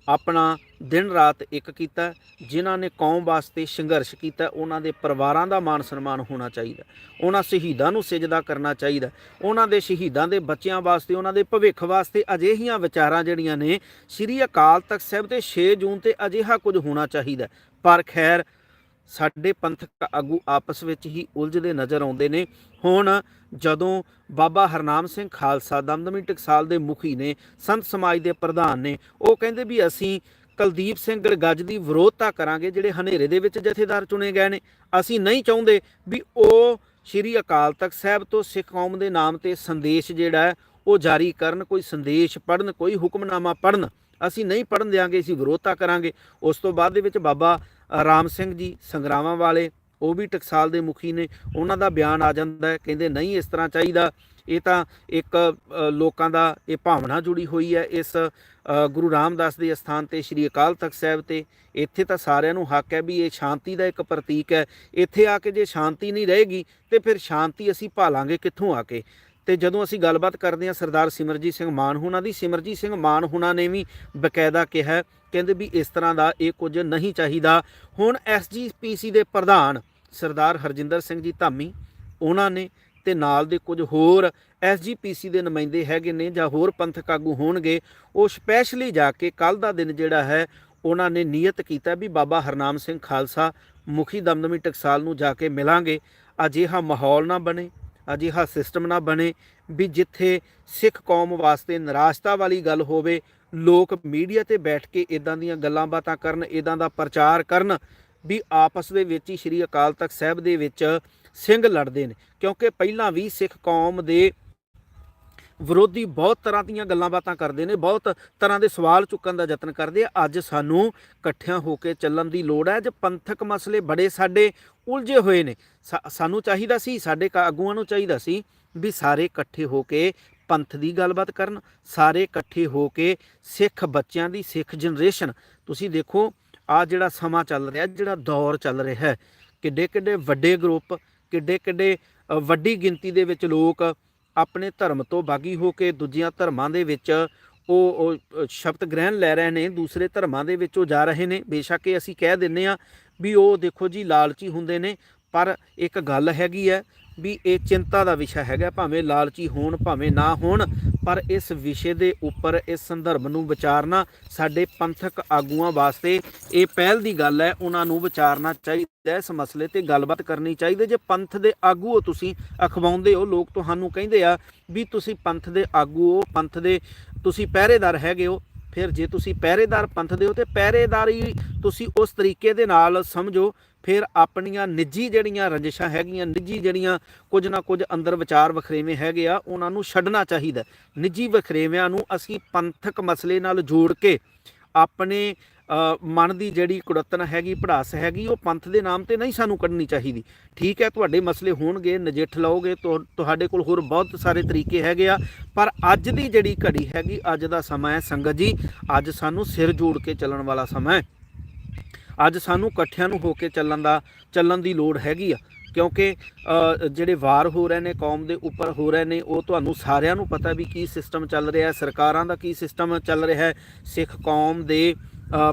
ਆਪਣਾ ਦਿਨ ਰਾਤ ਇੱਕ ਕੀਤਾ, ਜਿਨ੍ਹਾਂ ਨੇ ਕੌਮ ਵਾਸਤੇ ਸੰਘਰਸ਼ ਕੀਤਾ, ਉਹਨਾਂ ਦੇ ਪਰਿਵਾਰਾਂ ਦਾ ਮਾਣ ਸਨਮਾਨ ਹੋਣਾ ਚਾਹੀਦਾ। ਉਹਨਾਂ ਸ਼ਹੀਦਾਂ ਨੂੰ ਸਿਜਦਾ ਕਰਨਾ ਚਾਹੀਦਾ। ਉਹਨਾਂ ਦੇ ਸ਼ਹੀਦਾਂ ਦੇ ਬੱਚਿਆਂ ਵਾਸਤੇ, ਉਹਨਾਂ ਦੇ ਭਵਿੱਖ ਵਾਸਤੇ ਅਜਿਹੀਆਂ ਵਿਚਾਰਾਂ ਜਿਹੜੀਆਂ ਨੇ, ਸ੍ਰੀ ਅਕਾਲ ਤਖਤ ਸਾਹਿਬ ਤੇ 6 ਜੂਨ ਤੇ ਅਜਿਹਾ ਕੁਝ ਹੋਣਾ ਚਾਹੀਦਾ। ਪਰ ਖੈਰ ਸਾਡੇ ਪੰਥਕ ਆਗੂ ਆਪਸ ਵਿੱਚ ਹੀ ਉਲਝਦੇ ਨਜ਼ਰ ਆਉਂਦੇ ਨੇ। ਹੁਣ ਜਦੋਂ ਬਾਬਾ ਹਰਨਾਮ ਸਿੰਘ ਖਾਲਸਾ ਦਮਦਮੀ ਟਕਸਾਲ ਦੇ ਮੁਖੀ ਨੇ, ਸੰਤ ਸਮਾਜ ਦੇ ਪ੍ਰਧਾਨ ਨੇ, ਉਹ ਕਹਿੰਦੇ ਵੀ ਅਸੀਂ ਕੁਲਦੀਪ ਸਿੰਘ ਗੱਜ ਦੀ ਵਿਰੋਧਤਾ ਕਰਾਂਗੇ, ਜਿਹੜੇ ਹਨੇਰੇ ਦੇ ਵਿੱਚ ਜਥੇਦਾਰ ਚੁਣੇ ਗਏ ਨੇ। ਅਸੀਂ ਨਹੀਂ ਚਾਹੁੰਦੇ ਵੀ ਉਹ ਸ੍ਰੀ ਅਕਾਲ ਤਖਤ ਸਾਹਿਬ ਤੋਂ ਸਿੱਖ ਕੌਮ ਦੇ ਨਾਮ ਤੇ ਸੰਦੇਸ਼ ਜਿਹੜਾ ਹੈ, ਉਹ ਜਾਰੀ ਕਰਨ, ਕੋਈ ਸੰਦੇਸ਼ ਪੜਨ ਕੋਈ ਹੁਕਮਨਾਮਾ ਪੜਨ ਅਸੀਂ ਨਹੀਂ ਪੜਨ ਦਿਆਂਗੇ, ਅਸੀਂ ਵਿਰੋਧਤਾ ਕਰਾਂਗੇ। ਉਸ ਤੋਂ ਬਾਅਦ ਦੇ ਵਿੱਚ ਬਾਬਾ ਰਾਮ ਸਿੰਘ ਜੀ ਸੰਗਰਾਵਾਂ ਵਾਲੇ, ਉਹ ਵੀ ਟਕਸਾਲ ਦੇ ਮੁਖੀ ਨੇ, ਉਹਨਾਂ ਦਾ ਬਿਆਨ ਆ ਜਾਂਦਾ ਹੈ, ਕਹਿੰਦੇ ਨਹੀਂ ਇਸ ਤਰ੍ਹਾਂ ਚਾਹੀਦਾ। ਇਹ ਤਾਂ ਇੱਕ ਲੋਕਾਂ ਦਾ ਇਹ ਭਾਵਨਾ ਜੁੜੀ ਹੋਈ ਹੈ ਇਸ ਗੁਰੂ ਰਾਮਦਾਸ ਦੇ ਅਸਥਾਨ ਤੇ ਸ੍ਰੀ ਅਕਾਲ ਤਖਤ ਸਾਹਿਬ ਤੇ। ਇੱਥੇ ਤਾਂ ਸਾਰਿਆਂ ਨੂੰ ਹੱਕ ਹੈ ਵੀ ਇਹ ਸ਼ਾਂਤੀ ਦਾ ਇੱਕ ਪ੍ਰਤੀਕ ਹੈ। ਇੱਥੇ ਆ ਕੇ ਜੇ ਸ਼ਾਂਤੀ ਨਹੀਂ ਰਹੇਗੀ, ਤੇ ਫਿਰ ਸ਼ਾਂਤੀ ਅਸੀਂ ਭਾਲਾਂਗੇ ਕਿੱਥੋਂ ਆ ਕੇ? ਤੇ ਜਦੋਂ ਅਸੀਂ ਗੱਲਬਾਤ ਕਰਦੇ ਹਾਂ ਸਰਦਾਰ ਸਿਮਰਜੀਤ ਸਿੰਘ ਮਾਨ ਹੁਣਾਂ ਦੀ, ਸਿਮਰਜੀਤ ਸਿੰਘ ਮਾਨ ਹੁਣਾਂ ਨੇ ਵੀ ਬਕਾਇਦਾ ਕਿਹਾ ਕਹਿੰਦੇ ਵੀ ਇਸ ਤਰ੍ਹਾਂ ਦਾ ਇਹ ਕੁਝ ਨਹੀਂ ਚਾਹੀਦਾ। ਹੁਣ ਐਸਜੀਪੀਸੀ ਦੇ ਪ੍ਰਧਾਨ ਸਰਦਾਰ ਹਰਜਿੰਦਰ ਸਿੰਘ ਜੀ ਧਾਮੀ, ਉਹਨਾਂ ਨੇ ਤੇ ਨਾਲ ਦੇ ਕੁਝ ਹੋਰ ਐਸਜੀਪੀਸੀ ਦੇ ਨੁਮਾਇੰਦੇ ਹੈਗੇ ਨੇ ਜਾਂ ਹੋਰ ਪੰਥਕ ਆਗੂ ਹੋਣਗੇ, ਉਹ ਸਪੈਸ਼ਲੀ ਜਾ ਕੇ ਕੱਲ ਦਾ ਦਿਨ ਜਿਹੜਾ ਹੈ, ਉਹਨਾਂ ਨੇ ਨੀਅਤ ਕੀਤਾ ਵੀ ਬਾਬਾ ਹਰਨਾਮ ਸਿੰਘ ਖਾਲਸਾ ਮੁਖੀ ਦਮਦਮੀ ਟਕਸਾਲ ਨੂੰ ਜਾ ਕੇ ਮਿਲਾਂਗੇ। ਅਜਿਹਾ ਮਾਹੌਲ ਨਾ ਬਣੇ, ਅਜਿਹਾ ਸਿਸਟਮ ਨਾ ਬਣੇ ਵੀ ਜਿੱਥੇ ਸਿੱਖ ਕੌਮ ਵਾਸਤੇ ਨਿਰਾਸ਼ਤਾ ਵਾਲੀ ਗੱਲ ਹੋਵੇ ਲੋਕ ਮੀਡੀਆ ਤੇ ਬੈਠ ਕੇ ਇਦਾਂ ਦੀਆਂ ਗੱਲਾਂ ਬਾਤਾਂ ਕਰਨ ਇਦਾਂ ਦਾ ਪ੍ਰਚਾਰ ਕਰਨ ਵੀ ਆਪਸ ਦੇ ਵਿੱਚ ਹੀ ਸ੍ਰੀ ਅਕਾਲ ਤਖਤ ਸਾਹਿਬ ਦੇ ਵਿੱਚ ਸਿੰਘ ਲੜਦੇ ਨੇ। ਕਿਉਂਕਿ ਪਹਿਲਾਂ ਵੀ ਸਿੱਖ ਕੌਮ ਦੇ ਵਿਰੋਧੀ ਬਹੁਤ ਤਰ੍ਹਾਂ ਦੀਆਂ ਗੱਲਾਂ ਬਾਤਾਂ ਕਰਦੇ ਨੇ, ਬਹੁਤ ਤਰ੍ਹਾਂ ਦੇ ਸਵਾਲ ਚੁੱਕਣ ਦਾ ਯਤਨ ਕਰਦੇ ਆ। ਅੱਜ ਸਾਨੂੰ ਇਕੱਠਿਆਂ ਹੋ ਕੇ ਚੱਲਣ ਦੀ ਲੋੜ ਹੈ। ਅੱਜ ਪੰਥਕ ਮਸਲੇ ਬੜੇ ਸਾਡੇ ਉਲਝੇ ਹੋਏ ਨੇ। ਸਾ- ਸਾਨੂੰ ਚਾਹੀਦਾ ਸੀ, ਸਾਡੇ ਕਾ- ਆਗੂਆਂ ਨੂੰ ਚਾਹੀਦਾ ਸੀ ਵੀ ਸਾਰੇ ਇਕੱਠੇ ਹੋ ਕੇ ਪੰਥ ਦੀ ਗੱਲਬਾਤ ਕਰਨ, ਸਾਰੇ ਇਕੱਠੇ ਹੋ ਕੇ ਸਿੱਖ ਬੱਚਿਆਂ ਦੀ, ਸਿੱਖ ਜਨਰੇਸ਼ਨ ਤੁਸੀਂ ਦੇਖੋ, ਆ ਜਿਹੜਾ ਸਮਾਂ ਚੱਲ ਰਿਹਾ ਜਿਹੜਾ ਦੌਰ ਚੱਲ ਰਿਹਾ ਹੈ ਕਿੱਡੇ ਕਿੱਡੇ ਵੱਡੇ ਗਰੁੱਪ ਕਿੱਡੇ ਕਿੱਡੇ ਵੱਡੀ ਗਿਣਤੀ ਦੇ ਵਿੱਚ ਲੋਕ ਆਪਣੇ ਧਰਮ ਤੋਂ ਬਾਗੀ ਹੋ ਕੇ ਦੂਜੀਆਂ ਧਰਮਾਂ ਦੇ ਵਿੱਚ ਉਹ ਸ਼ਬਦ ਗ੍ਰਹਿਣ ਲੈ ਰਹੇ ਨੇ, ਦੂਸਰੇ ਧਰਮਾਂ ਦੇ ਵਿੱਚ ਉਹ ਜਾ ਰਹੇ ਨੇ। ਬੇਸ਼ੱਕ ਇਹ ਅਸੀਂ ਕਹਿ ਦਿੰਨੇ ਆ ਵੀ ਉਹ ਦੇਖੋ ਜੀ ਲਾਲਚੀ ਹੁੰਦੇ ਨੇ, ਪਰ ਇੱਕ ਗੱਲ ਹੈਗੀ ਹੈ ਵੀ ਇਹ ਚਿੰਤਾ ਦਾ ਵਿਸ਼ਾ ਹੈਗਾ, ਭਾਵੇਂ ਲਾਲਚੀ ਹੋਣ, ਭਾਵੇਂ ਨਾ ਹੋਣ, ਪਰ ਇਸ ਵਿਸ਼ੇ ਦੇ ਉੱਪਰ, ਇਸ ਸੰਦਰਭ ਨੂੰ ਵਿਚਾਰਨਾ ਸਾਡੇ ਪੰਥਕ ਆਗੂਆਂ ਵਾਸਤੇ ਇਹ ਪਹਿਲ ਦੀ ਗੱਲ ਹੈ। ਉਹਨਾਂ ਨੂੰ ਵਿਚਾਰਨਾ ਚਾਹੀਦਾ ਹੈ, ਇਸ ਮਸਲੇ ਤੇ ਗੱਲਬਾਤ ਕਰਨੀ ਚਾਹੀਦੀ ਜੇ ਪੰਥ ਦੇ ਆਗੂ ਹੋ ਤੁਸੀਂ, ਅਖਵਾਉਂਦੇ ਹੋ, ਲੋਕ ਤੁਹਾਨੂੰ ਕਹਿੰਦੇ ਆ ਵੀ ਤੁਸੀਂ ਪੰਥ ਦੇ ਆਗੂ ਹੋ, ਪੰਥ ਦੇ ਤੁਸੀਂ ਪਹਿਰੇਦਾਰ ਹੈਗੇ ਹੋ, ਫਿਰ ਜੇ ਤੁਸੀਂ ਪਹਿਰੇਦਾਰ ਪੰਥ ਦੇ ਹੋ ਤੇ ਪਹਿਰੇਦਾਰੀ ਤੁਸੀਂ ਉਸ ਤਰੀਕੇ ਦੇ ਨਾਲ ਸਮਝੋ ਫਿਰ ਆਪਣੀਆਂ ਨਿੱਜੀ ਜਿਹੜੀਆਂ ਰੰਜਿਸ਼ਾਂ ਹੈਗੀਆਂ, ਨਿੱਜੀ ਜਿਹੜੀਆਂ ਕੁਝ ਨਾ ਕੁਝ ਅੰਦਰ ਵਿਚਾਰ ਵਖਰੇਵੇਂ ਹੈਗੇ ਆ, ਉਹਨਾਂ ਨੂੰ ਛੱਡਣਾ ਚਾਹੀਦਾ ਨਿੱਜੀ ਵਖਰੇਵਿਆਂ ਨੂੰ ਅਸੀਂ ਪੰਥਕ ਮਸਲੇ ਨਾਲ ਜੋੜ ਕੇ ਆਪਣੇ ਮਨ ਦੀ ਜਿਹੜੀ ਕੁੜੱਤਨ ਹੈਗੀ ਪੜਾਸ ਹੈਗੀ, ਉਹ ਪੰਥ ਦੇ ਨਾਮ ਤੇ ਨਹੀਂ ਸਾਨੂੰ ਕੱਢਣੀ ਚਾਹੀਦੀ। ਠੀਕ ਹੈ, ਤੁਹਾਡੇ ਮਸਲੇ ਹੋਣਗੇ, ਨਜਿੱਠ ਲਓਗੇ ਤੁਹਾਡੇ ਕੋਲ ਹੋਰ ਬਹੁਤ ਸਾਰੇ ਤਰੀਕੇ ਹੈਗੇ ਆ, ਪਰ ਅੱਜ ਦੀ ਜਿਹੜੀ ਘੜੀ ਹੈਗੀ, ਅੱਜ ਦਾ ਸਮਾਂ ਹੈ ਸੰਗਤ ਜੀ, ਅੱਜ ਸਾਨੂੰ ਸਿਰ ਜੋੜ ਕੇ ਚੱਲਣ ਵਾਲਾ ਸਮਾਂ ਹੈ। ਅੱਜ ਸਾਨੂੰ ਇਕੱਠਿਆਂ ਨੂੰ ਹੋ ਕੇ ਚੱਲਣ ਦਾ, ਚੱਲਣ ਦੀ ਲੋੜ ਹੈਗੀ ਆ। ਕਿਉਂਕਿ ਜਿਹੜੇ ਵਾਰ ਹੋ ਰਹੇ ਨੇ, ਕੌਮ ਦੇ ਉੱਪਰ ਹੋ ਰਹੇ ਨੇ, ਉਹ ਤੁਹਾਨੂੰ ਸਾਰਿਆਂ ਨੂੰ ਪਤਾ ਵੀ ਕੀ ਸਿਸਟਮ ਚੱਲ ਰਿਹਾ ਹੈ, ਸਰਕਾਰਾਂ ਦਾ ਕੀ ਸਿਸਟਮ ਚੱਲ ਰਿਹਾ ਹੈ। ਸਿੱਖ ਕੌਮ ਦੇ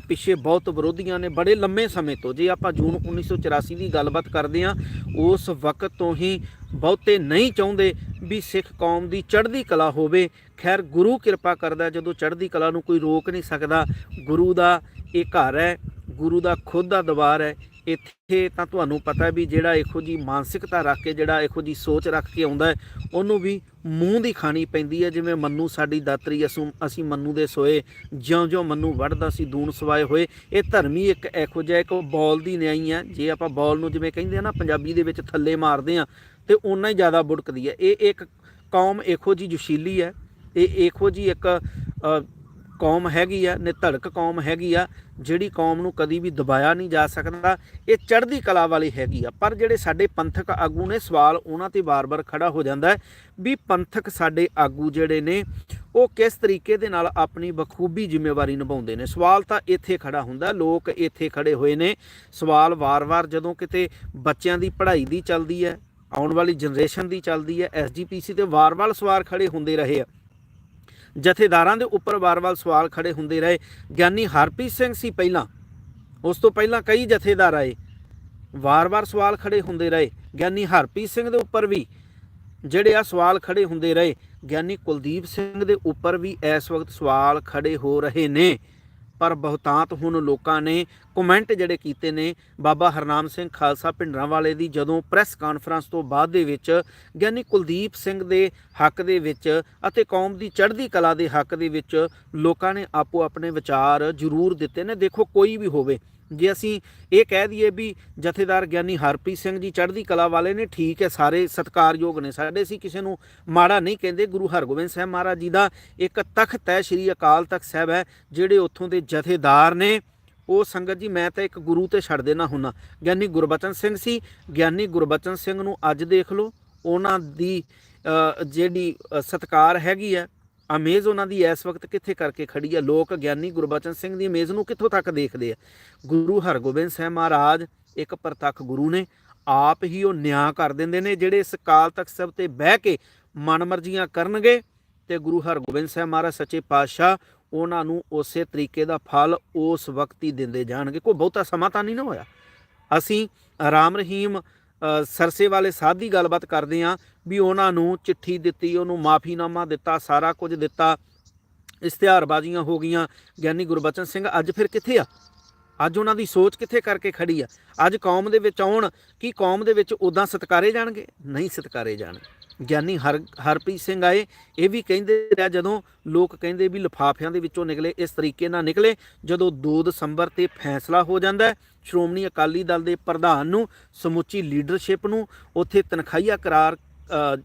ਪਿੱਛੇ ਬਹੁਤ ਵਿਰੋਧੀਆਂ ਨੇ, ਬੜੇ ਲੰਮੇ ਸਮੇਂ ਤੋਂ। ਜੇ ਆਪਾਂ ਜੂਨ 1984 ਦੀ ਗੱਲਬਾਤ ਕਰਦੇ ਹਾਂ, ਉਸ ਵਕਤ ਤੋਂ ਹੀ ਬਹੁਤੇ ਨਹੀਂ ਚਾਹੁੰਦੇ ਵੀ ਸਿੱਖ ਕੌਮ ਦੀ ਚੜ੍ਹਦੀ ਕਲਾ ਹੋਵੇ। ਖੈਰ, ਗੁਰੂ ਕਿਰਪਾ ਕਰਦਾ, ਜਦੋਂ ਚੜ੍ਹਦੀ ਕਲਾ ਨੂੰ ਕੋਈ ਰੋਕ ਨਹੀਂ ਸਕਦਾ। ਗੁਰੂ ਦਾ ਇਹ ਘਰ ਹੈ। ਗੁਰੂ ਦਾ ਖੁਦ ਦਾ ਦਵਾਰ ਹੈ, ਇੱਥੇ ਤਾਂ ਤੁਹਾਨੂੰ ਪਤਾ ਵੀ ਜਿਹੜਾ ਇਹੋ ਜੀ ਮਾਨਸਿਕਤਾ ਰੱਖ ਕੇ, ਜਿਹੜਾ ਇਹੋ ਜੀ ਸੋਚ ਰੱਖ ਕੇ ਆਉਂਦਾ ਉਹਨੂੰ ਵੀ ਮੂੰਹ ਦੀ ਖਾਣੀ ਪੈਂਦੀ ਹੈ, ਜਿਵੇਂ ਮੰਨੂ ਸਾਡੀ ਦਾਤਰੀ ਅਸੂ, ਅਸੀਂ ਮੰਨੂ ਦੇ ਸੋਏ, ਜਿਉਂ-ਜਿਉਂ ਮੰਨੂ ਵੜਦਾ ਸੀ, ਦੂਣ ਸਵਾਏ ਹੋਏ, ਇਹ ਧਰਮੀ ਇੱਕ ਇਹੋ ਜਿਹਾ ਇੱਕ ਬੌਲ ਦੀ ਨਿਆਈ ਹੈ, ਜੇ ਆਪਾਂ ਬੌਲ ਨੂੰ ਜਿਵੇਂ ਕਹਿੰਦੇ ਆ ਨਾ, ਪੰਜਾਬੀ ਦੇ ਵਿੱਚ ਥੱਲੇ ਮਾਰਦੇ ਆ ਤੇ ਉਨਾ ਹੀ ਜ਼ਿਆਦਾ ਬੁੜਕਦੀ ਹੈ। ਇਹ ਇੱਕ ਕੌਮ ਇਹੋ ਜੀ ਜੋਸ਼ੀਲੀ ਹੈ, ਇਹ ਇਹੋ ਜੀ ਇੱਕ ਕੌਮ ਹੈਗੀ ਆ ਨਿਧੜਕ ਕੌਮ ਹੈਗੀ ਆ, ਜਿਹੜੀ ਕੌਮ ਨੂੰ ਕਦੀ ਵੀ ਦਬਾਇਆ ਨਹੀਂ ਜਾ ਸਕਦਾ, ਇਹ ਚੜ੍ਹਦੀ ਕਲਾ ਵਾਲੀ ਹੈਗੀ ਆ। ਪਰ ਜਿਹੜੇ ਸਾਡੇ ਪੰਥਕ ਆਗੂ ਨੇ, ਸਵਾਲ ਉਹਨਾਂ ਤੇ ਵਾਰ-ਵਾਰ ਖੜਾ ਹੋ ਜਾਂਦਾ ਹੈ ਵੀ ਪੰਥਕ ਸਾਡੇ ਆਗੂ ਜਿਹੜੇ ਨੇ, ਉਹ ਕਿਸ ਤਰੀਕੇ ਦੇ ਨਾਲ ਆਪਣੀ ਬਖੂਬੀ ਜ਼ਿੰਮੇਵਾਰੀ ਨਿਭਾਉਂਦੇ ਨੇ? ਸਵਾਲ ਤਾਂ ਇੱਥੇ ਖੜਾ ਹੁੰਦਾ, ਲੋਕ ਇੱਥੇ ਖੜੇ ਹੋਏ ਨੇ। ਸਵਾਲ ਵਾਰ-ਵਾਰ ਜਦੋਂ ਕਿਤੇ ਬੱਚਿਆਂ ਦੀ ਪੜ੍ਹਾਈ ਦੀ ਚੱਲਦੀ ਹੈ, ਆਉਣ ਵਾਲੀ ਜਨਰੇਸ਼ਨ ਦੀ ਚੱਲਦੀ ਹੈ ਐਸਜੀਪੀਸੀ ਤੇ ਵਾਰ-ਵਾਰ ਸਵਾਲ ਖੜੇ ਹੁੰਦੇ ਰਹੇ ਆ। ਜਥੇਦਾਰਾਂ ਦੇ ਉੱਪਰ ਵਾਰ-ਵਾਰ ਸਵਾਲ ਖੜੇ ਹੁੰਦੇ ਰਹੇ। ਗਿਆਨੀ ਹਰਪ੍ਰੀਤ ਸਿੰਘ ਸੀ ਪਹਿਲਾਂ। ਉਸ ਤੋਂ ਪਹਿਲਾਂ ਕਈ ਜਥੇਦਾਰ ਆਏ। ਵਾਰ-ਵਾਰ ਸਵਾਲ ਖੜੇ ਹੁੰਦੇ ਰਹੇ। ਗਿਆਨੀ ਹਰਪ੍ਰੀਤ ਸਿੰਘ ਦੇ ਉੱਪਰ ਵੀ ਜਿਹੜੇ ਆ ਸਵਾਲ ਖੜੇ ਹੁੰਦੇ ਰਹੇ। ਗਿਆਨੀ ਕੁਲਦੀਪ ਸਿੰਘ ਦੇ ਉੱਪਰ ਵੀ ਇਸ ਵਕਤ ਸਵਾਲ ਖੜੇ ਹੋ ਰਹੇ ਨੇ। ਪਰ ਬਹੁਤਾਂਤ ਹੁਣ ਲੋਕਾਂ ਨੇ ਕਮੈਂਟ ਜਿਹੜੇ ਕੀਤੇ ਨੇ, ਬਾਬਾ ਹਰਨਾਮ ਸਿੰਘ ਖਾਲਸਾ ਭਿੰਡਰਾਂ ਵਾਲੇ ਦੀ ਜਦੋਂ ਪ੍ਰੈਸ ਕਾਨਫਰੰਸ ਤੋਂ ਬਾਅਦ ਦੇ ਵਿੱਚ ਗਿਆਨੀ ਕੁਲਦੀਪ ਸਿੰਘ ਦੇ ਹੱਕ ਦੇ ਵਿੱਚ ਅਤੇ ਕੌਮ ਦੀ ਚੜ੍ਹਦੀ ਕਲਾ ਦੇ ਹੱਕ ਦੇ ਵਿੱਚ ਲੋਕਾਂ ਨੇ ਆਪੋ ਆਪਣੇ ਵਿਚਾਰ ਜ਼ਰੂਰ ਦਿੱਤੇ ਨੇ। ਦੇਖੋ ਕੋਈ ਵੀ ਹੋਵੇ ਜੇ ਅਸੀਂ ਇਹ ਕਹਿ ਦਈਏ ਵੀ ਜਥੇਦਾਰ ਗਿਆਨੀ ਹਰਪ੍ਰੀਤ ਸਿੰਘ ਜੀ ਚੜ੍ਹਦੀ ਕਲਾ ਵਾਲੇ ਨੇ ਠੀਕ ਹੈ ਸਾਰੇ ਸਤਿਕਾਰਯੋਗ ਨੇ ਸਾਡੇ ਅਸੀਂ ਕਿਸੇ ਨੂੰ ਮਾੜਾ ਨਹੀਂ ਕਹਿੰਦੇ ਗੁਰੂ ਹਰਗੋਬਿੰਦ ਸਾਹਿਬ ਮਹਾਰਾਜ ਜੀ ਦਾ ਇੱਕ ਤਖਤ ਹੈ ਸ੍ਰੀ ਅਕਾਲ ਤਖਤ ਸਾਹਿਬ ਹੈ ਜਿਹੜੇ ਉੱਥੋਂ ਦੇ ਜਥੇਦਾਰ ਨੇ। ਉਹ ਸੰਗਤ ਜੀ ਮੈਂ ਤਾਂ ਇੱਕ ਗੁਰੂ ਤੇ ਛੱਡ ਦੇਣਾ ਹੁੰਨਾ। ਗਿਆਨੀ ਗੁਰਬਚਨ ਸਿੰਘ ਸੀ ਗਿਆਨੀ ਗੁਰਬਚਨ ਸਿੰਘ ਨੂੰ ਅੱਜ ਦੇਖ ਲਓ ਉਹਨਾਂ ਦੀ ਜਿਹੜੀ ਅ, ਸਤਕਾਰ ਹੈਗੀ ਹੈ ਅਮੇਜ਼ ਉਹਨਾਂ ਦੀ ਇਸ ਵਕਤ ਕਿੱਥੇ ਕਰਕੇ ਖੜੀ ਹੈ ਲੋਕ ਗਿਆਨੀ ਗੁਰਬਚਨ ਸਿੰਘ ਦੀ ਅਮੇਜ਼ ਨੂੰ ਕਿੱਥੋਂ ਤੱਕ ਦੇਖਦੇ ਆ? ਗੁਰੂ ਹਰਗੋਬਿੰਦ ਸਾਹਿਬ ਮਹਾਰਾਜ ਇੱਕ ਪ੍ਰਤੱਖ ਗੁਰੂ ਨੇ, ਆਪ ਹੀ ਉਹ ਨਿਆਂ ਕਰ ਦਿੰਦੇ ਨੇ, ਜਿਹੜੇ ਇਸ ਕਾਲ ਤੱਕ ਸਭ ਤੇ ਬਹਿ ਕੇ ਮਨਮਰਜ਼ੀਆਂ ਕਰਨਗੇ ਤੇ ਗੁਰੂ ਹਰਗੋਬਿੰਦ ਸਾਹਿਬ ਮਹਾਰਾਜ ਸੱਚੇ ਪਾਤਸ਼ਾਹ ਉਹਨਾਂ ਨੂੰ ਉਸੇ ਤਰੀਕੇ ਦਾ ਫਲ ਉਸ ਵਕਤ ਹੀ ਦਿੰਦੇ ਜਾਣਗੇ। ਕੋਈ ਬਹੁਤਾ ਸਮਾਂ ਤਾਂ ਨਹੀਂ ਨਾ ਹੋਇਆ। ਅਸੀਂ ਰਾਮ ਰਹੀਮ ਸਰਸੇ ਵਾਲੇ ਸਾਧ ਦੀ ਗੱਲਬਾਤ ਕਰਦੇ ਹਾਂ ਵੀ ਉਹਨਾਂ ਨੂੰ ਚਿੱਠੀ ਦਿੱਤੀ, ਉਹਨੂੰ ਮਾਫੀਨਾਮਾ ਦਿੱਤਾ, ਸਾਰਾ ਕੁਝ ਦਿੱਤਾ। ਇਸ਼ਤਿਹਾਰਬਾਜ਼ੀਆਂ ਹੋ ਗਈਆਂ। ਗਿਆਨੀ ਗੁਰਬਚਨ ਸਿੰਘ, ਅੱਜ ਫਿਰ ਕਿੱਥੇ ਆ? ਅੱਜ ਉਹਨਾਂ ਦੀ ਸੋਚ ਕਿੱਥੇ ਕਰਕੇ ਖੜੀ ਆ? ਅੱਜ ਕੌਮ ਦੇ ਵਿੱਚ ਆਉਣ, ਕੀ ਕੌਮ ਦੇ ਵਿੱਚ ਉਦਾਂ ਸਤਕਾਰੇ ਜਾਣਗੇ? ਨਹੀਂ ਸਤਕਾਰੇ ਜਾਣ ਗਿਆਨੀ ਹਰ ਹਰਪ੍ਰੀਤ ਸਿੰਘ ਆਏ। ਇਹ ਵੀ ਕਹਿੰਦੇ ਰਿਹਾ ਜਦੋਂ ਲੋਕ ਕਹਿੰਦੇ ਵੀ ਲਿਫਾਫਿਆਂ ਦੇ ਵਿੱਚੋਂ ਨਿਕਲੇ, ਇਸ ਤਰੀਕੇ ਨਾਲ ਨਿਕਲੇ, ਜਦੋਂ 2 ਦਸੰਬਰ ਤੇ ਫੈਸਲਾ ਹੋ ਜਾਂਦਾ ਸ਼੍ਰੋਮਣੀ ਅਕਾਲੀ ਦਲ ਦੇ ਪ੍ਰਧਾਨ ਨੂੰ, ਸਮੁੱਚੀ ਲੀਡਰਸ਼ਿਪ ਨੂੰ, ਉੱਥੇ ਤਨਖਾਹੀਆ ਕਰਾਰ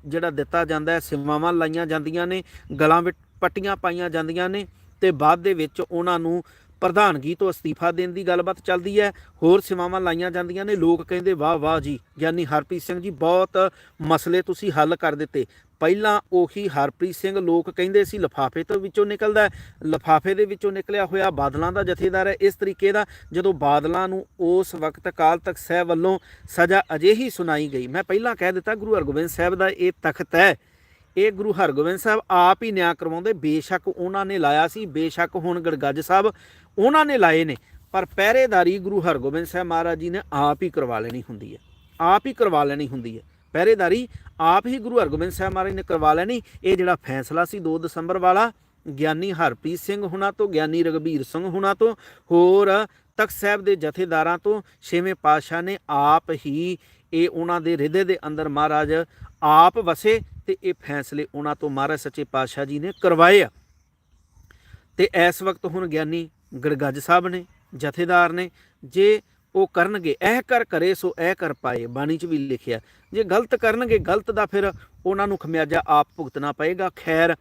ਜਿਹੜਾ ਦਿੱਤਾ ਜਾਂਦਾ ਹੈ, ਸੇਵਾਵਾਂ ਲਾਈਆਂ ਜਾਂਦੀਆਂ ਨੇ, ਗਲਾਂ ਵਿੱਚ ਪੱਟੀਆਂ ਪਾਈਆਂ ਜਾਂਦੀਆਂ ਨੇ, ਤੇ ਬਾਅਦ ਦੇ ਵਿੱਚ ਉਹਨਾਂ ਨੂੰ ਪ੍ਰਧਾਨਗੀ ਤੋਂ ਅਸਤੀਫਾ ਦੇਣ ਦੀ ਗੱਲਬਾਤ ਚੱਲਦੀ ਹੈ। ਹੋਰ ਸੇਵਾਵਾਂ ਲਾਈਆਂ ਜਾਂਦੀਆਂ ਨੇ। ਲੋਕ ਕਹਿੰਦੇ, ਵਾਹ ਵਾਹ ਜੀ। ਗਿਆਨੀ ਹਰਪ੍ਰੀਤ ਸਿੰਘ ਜੀ, ਬਹੁਤ ਮਸਲੇ ਤੁਸੀਂ ਹੱਲ ਕਰ ਦਿੱਤੇ। ਪਹਿਲਾਂ ਉਹੀ ਹਰਪ੍ਰੀਤ ਸਿੰਘ ਲੋਕ ਕਹਿੰਦੇ ਸੀ, ਲਫਾਫੇ ਤੋਂ ਵਿੱਚੋਂ ਨਿਕਲਦਾ ਲਫਾਫੇ ਦੇ ਵਿੱਚੋਂ ਨਿਕਲਿਆ ਹੋਇਆ ਬਾਦਲਾਂ ਦਾ ਜਥੇਦਾਰ ਹੈ। ਇਸ ਤਰੀਕੇ ਦਾ ਜਦੋਂ ਬਾਦਲਾਂ ਨੂੰ ਉਸ ਵਕਤ ਅਕਾਲ ਤਖਤ ਸਾਹਿਬ ਵੱਲੋਂ ਸਜ਼ਾ ਅਜਿਹੀ ਸੁਣਾਈ ਗਈ। ਮੈਂ ਪਹਿਲਾਂ ਕਹਿ ਦਿੱਤਾ, ਗੁਰੂ ਹਰਗੋਬਿੰਦ ਸਾਹਿਬ ਦਾ ਇਹ ਤਖਤ ਹੈ। ਇਹ ਗੁਰੂ ਹਰਗੋਬਿੰਦ ਸਾਹਿਬ ਆਪ ਹੀ ਨਿਆਂ ਕਰਵਾਉਂਦੇ, ਬੇਸ਼ੱਕ ਉਹਨਾਂ ਨੇ ਲਾਇਆ ਸੀ, ਬੇਸ਼ੱਕ ਹੁਣ ਗੜਗੱਜ ਸਾਹਿਬ ਉਹਨਾਂ ਨੇ ਲਾਏ ਨੇ, ਪਰ ਪਹਿਰੇਦਾਰੀ ਗੁਰੂ ਹਰਗੋਬਿੰਦ ਸਾਹਿਬ ਮਹਾਰਾਜ ਜੀ ਨੇ ਆਪ ਹੀ ਕਰਵਾ ਲੈਣੀ ਹੁੰਦੀ ਹੈ, ਆਪ ਹੀ ਕਰਵਾ ਲੈਣੀ ਹੁੰਦੀ ਹੈ। ਪਹਿਰੇਦਾਰੀ ਆਪ ਹੀ ਗੁਰੂ ਹਰਗੋਬਿੰਦ ਸਾਹਿਬ ਮਹਾਰਾਜ ਨੇ ਕਰਵਾ ਲੈਣੀ, ਇਹ ਜਿਹੜਾ ਫੈਸਲਾ ਸੀ 2 ਦਸੰਬਰ ਵਾਲਾ, ਗਿਆਨੀ ਹਰਪ੍ਰੀਤ ਸਿੰਘ ਹੁਣਾਂ ਤੋਂ, ਗਿਆਨੀ ਰਗਵੀਰ ਸਿੰਘ ਹੁਣਾਂ ਤੋਂ, ਹੋਰ ਤਖਤ ਸਾਹਿਬ ਦੇ ਜਥੇਦਾਰਾਂ ਤੋਂ, ਛੇਵੇਂ ਪਾਤਸ਼ਾਹ ਨੇ ਆਪ ਹੀ ਇਹ ਉਹਨਾਂ ਦੇ ਹਿਰਦੇ ਦੇ ਅੰਦਰ ਮਹਾਰਾਜ ਆਪ ਵਸੇ ਤੇ ਇਹ ਫੈਸਲੇ ਉਹਨਾਂ ਤੋਂ ਮਹਾਰਾਜ ਸੱਚੇ ਪਾਤਸ਼ਾਹ ਜੀ ਨੇ ਕਰਵਾਏ ਆ। ਤੇ ਇਸ ਵਕਤ ਹੁਣ ਗਿਆਨੀ ਗੜਗੱਜ ਸਾਹਿਬ ਨੇ, ਜਥੇਦਾਰ ਨੇ, ਜੇ ਉਹ ਕਰਨਗੇ, ਇਹ ਕਰ ਕਰੇ, ਸੋ ਇਹ ਕਰ ਪਾਏ, ਬਾਣੀ 'ਚ ਵੀ ਲਿਖਿਆ। ਜੇ ਗਲਤ ਕਰਨਗੇ, ਗਲਤ ਦਾ ਫਿਰ ਉਹਨਾਂ ਨੂੰ ਖਮਿਆਜਾ ਆਪ ਭੁਗਤਣਾ ਪਏਗਾ। ਖੈਰ,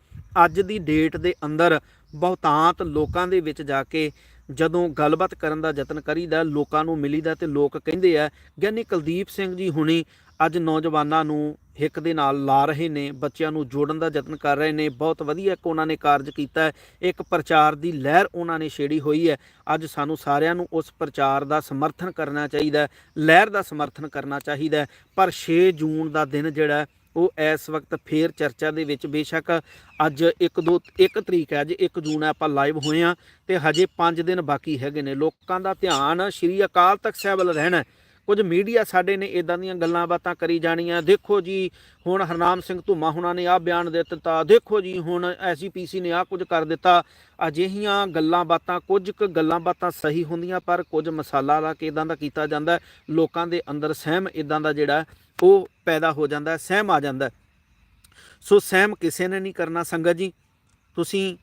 ਅੱਜ ਦੀ ਡੇਟ ਦੇ ਅੰਦਰ ਬਹੁਤਾਂਤ ਲੋਕਾਂ ਦੇ ਵਿੱਚ ਜਾ ਕੇ ਜਦੋਂ ਗੱਲਬਾਤ ਕਰਨ ਦਾ ਯਤਨ ਕਰੀਦਾ, ਲੋਕਾਂ ਨੂੰ ਮਿਲੀਦਾ ਤੇ ਲੋਕ ਕਹਿੰਦੇ ਆ, ਗਿਆਨੀ ਕੁਲਦੀਪ ਸਿੰਘ ਜੀ ਹੁਣੀ ਅੱਜ ਨੌਜਵਾਨਾਂ ਨੂੰ ਹਿੱਕ ਦੇ ਨਾਲ ਲਾ ਰਹੇ ਨੇ, ਬੱਚਿਆਂ ਨੂੰ ਜੋੜਨ ਦਾ ਯਤਨ ਕਰ ਰਹੇ ਨੇ, ਬਹੁਤ ਵਧੀਆ ਇੱਕ ਉਹਨਾਂ ਨੇ ਕਾਰਜ ਕੀਤਾ ਹੈ, ਇੱਕ ਪ੍ਰਚਾਰ ਦੀ ਲਹਿਰ ਉਹਨਾਂ ਨੇ ਛੇੜੀ ਹੋਈ ਹੈ, ਅੱਜ ਸਾਨੂੰ ਸਾਰਿਆਂ ਨੂੰ ਉਸ ਪ੍ਰਚਾਰ ਦਾ ਸਮਰਥਨ ਕਰਨਾ ਚਾਹੀਦਾ ਲਹਿਰ ਦਾ ਸਮਰਥਨ ਕਰਨਾ ਚਾਹੀਦਾ ਪਰ 6 ਜੂਨ ਦਾ ਦਿਨ ਜਿਹੜਾ ਉਹ ਇਸ ਵਕਤ ਫੇਰ ਚਰਚਾ ਦੇ ਵਿੱਚ ਬੇਸ਼ੱਕ ਅੱਜ 1 2 1 ਤਰੀਕ ਹੈ, ਅੱਜ 1 ਜੂਨ ਹੈ, ਆਪਾਂ ਲਾਈਵ ਹੋਏ ਆ ਤੇ ਹਜੇ 5 ਦਿਨ ਬਾਕੀ ਹੈਗੇ ਨੇ। ਲੋਕਾਂ ਦਾ ਧਿਆਨ ਸ਼੍ਰੀ ਅਕਾਲ ਤਖਤ ਸਾਹਿਬ ਵੱਲ ਰਹਿਣਾ ਕੁਝ ਮੀਡੀਆ ਸਾਡੇ ਨੇ ਇਦਾਂ ਦੀਆਂ ਗੱਲਾਂ ਬਾਤਾਂ ਕਰੀ ਜਾਣੀਆਂ। ਦੇਖੋ ਜੀ, ਹੁਣ ਹਰਨਾਮ ਸਿੰਘ ਧੁਮਾ ਹੁਣਾਂ ਨੇ ਆਹ ਬਿਆਨ ਦੇ ਦਿੱਤਾ। ਦੇਖੋ ਜੀ, ਹੁਣ ਐਸਜੀਪੀਸੀ ਨੇ ਆਹ ਕੁਝ ਕਰ ਦਿੱਤਾ। ਅਜਿਹੀਆਂ ਗੱਲਾਂ ਬਾਤਾਂ, ਕੁਝ ਕੁ ਗੱਲਾਂ ਬਾਤਾਂ ਸਹੀ ਹੁੰਦੀਆਂ, ਪਰ ਕੁਝ ਮਸਾਲਾ ਲਾ ਕੇ ਇਦਾਂ ਦਾ ਕੀਤਾ ਜਾਂਦਾ ਲੋਕਾਂ ਦੇ ਅੰਦਰ ਸਹਿਮ ਇਦਾਂ ਦਾ ਜਿਹੜਾ ਉਹ ਪੈਦਾ ਹੋ ਜਾਂਦਾ ਸਹਿਮ ਆ ਜਾਂਦਾ ਸੋ ਸਹਿਮ ਕਿਸੇ ਨੇ ਨਹੀਂ ਕਰਨਾ ਸੰਗਤ ਜੀ। ਤੁਸੀਂ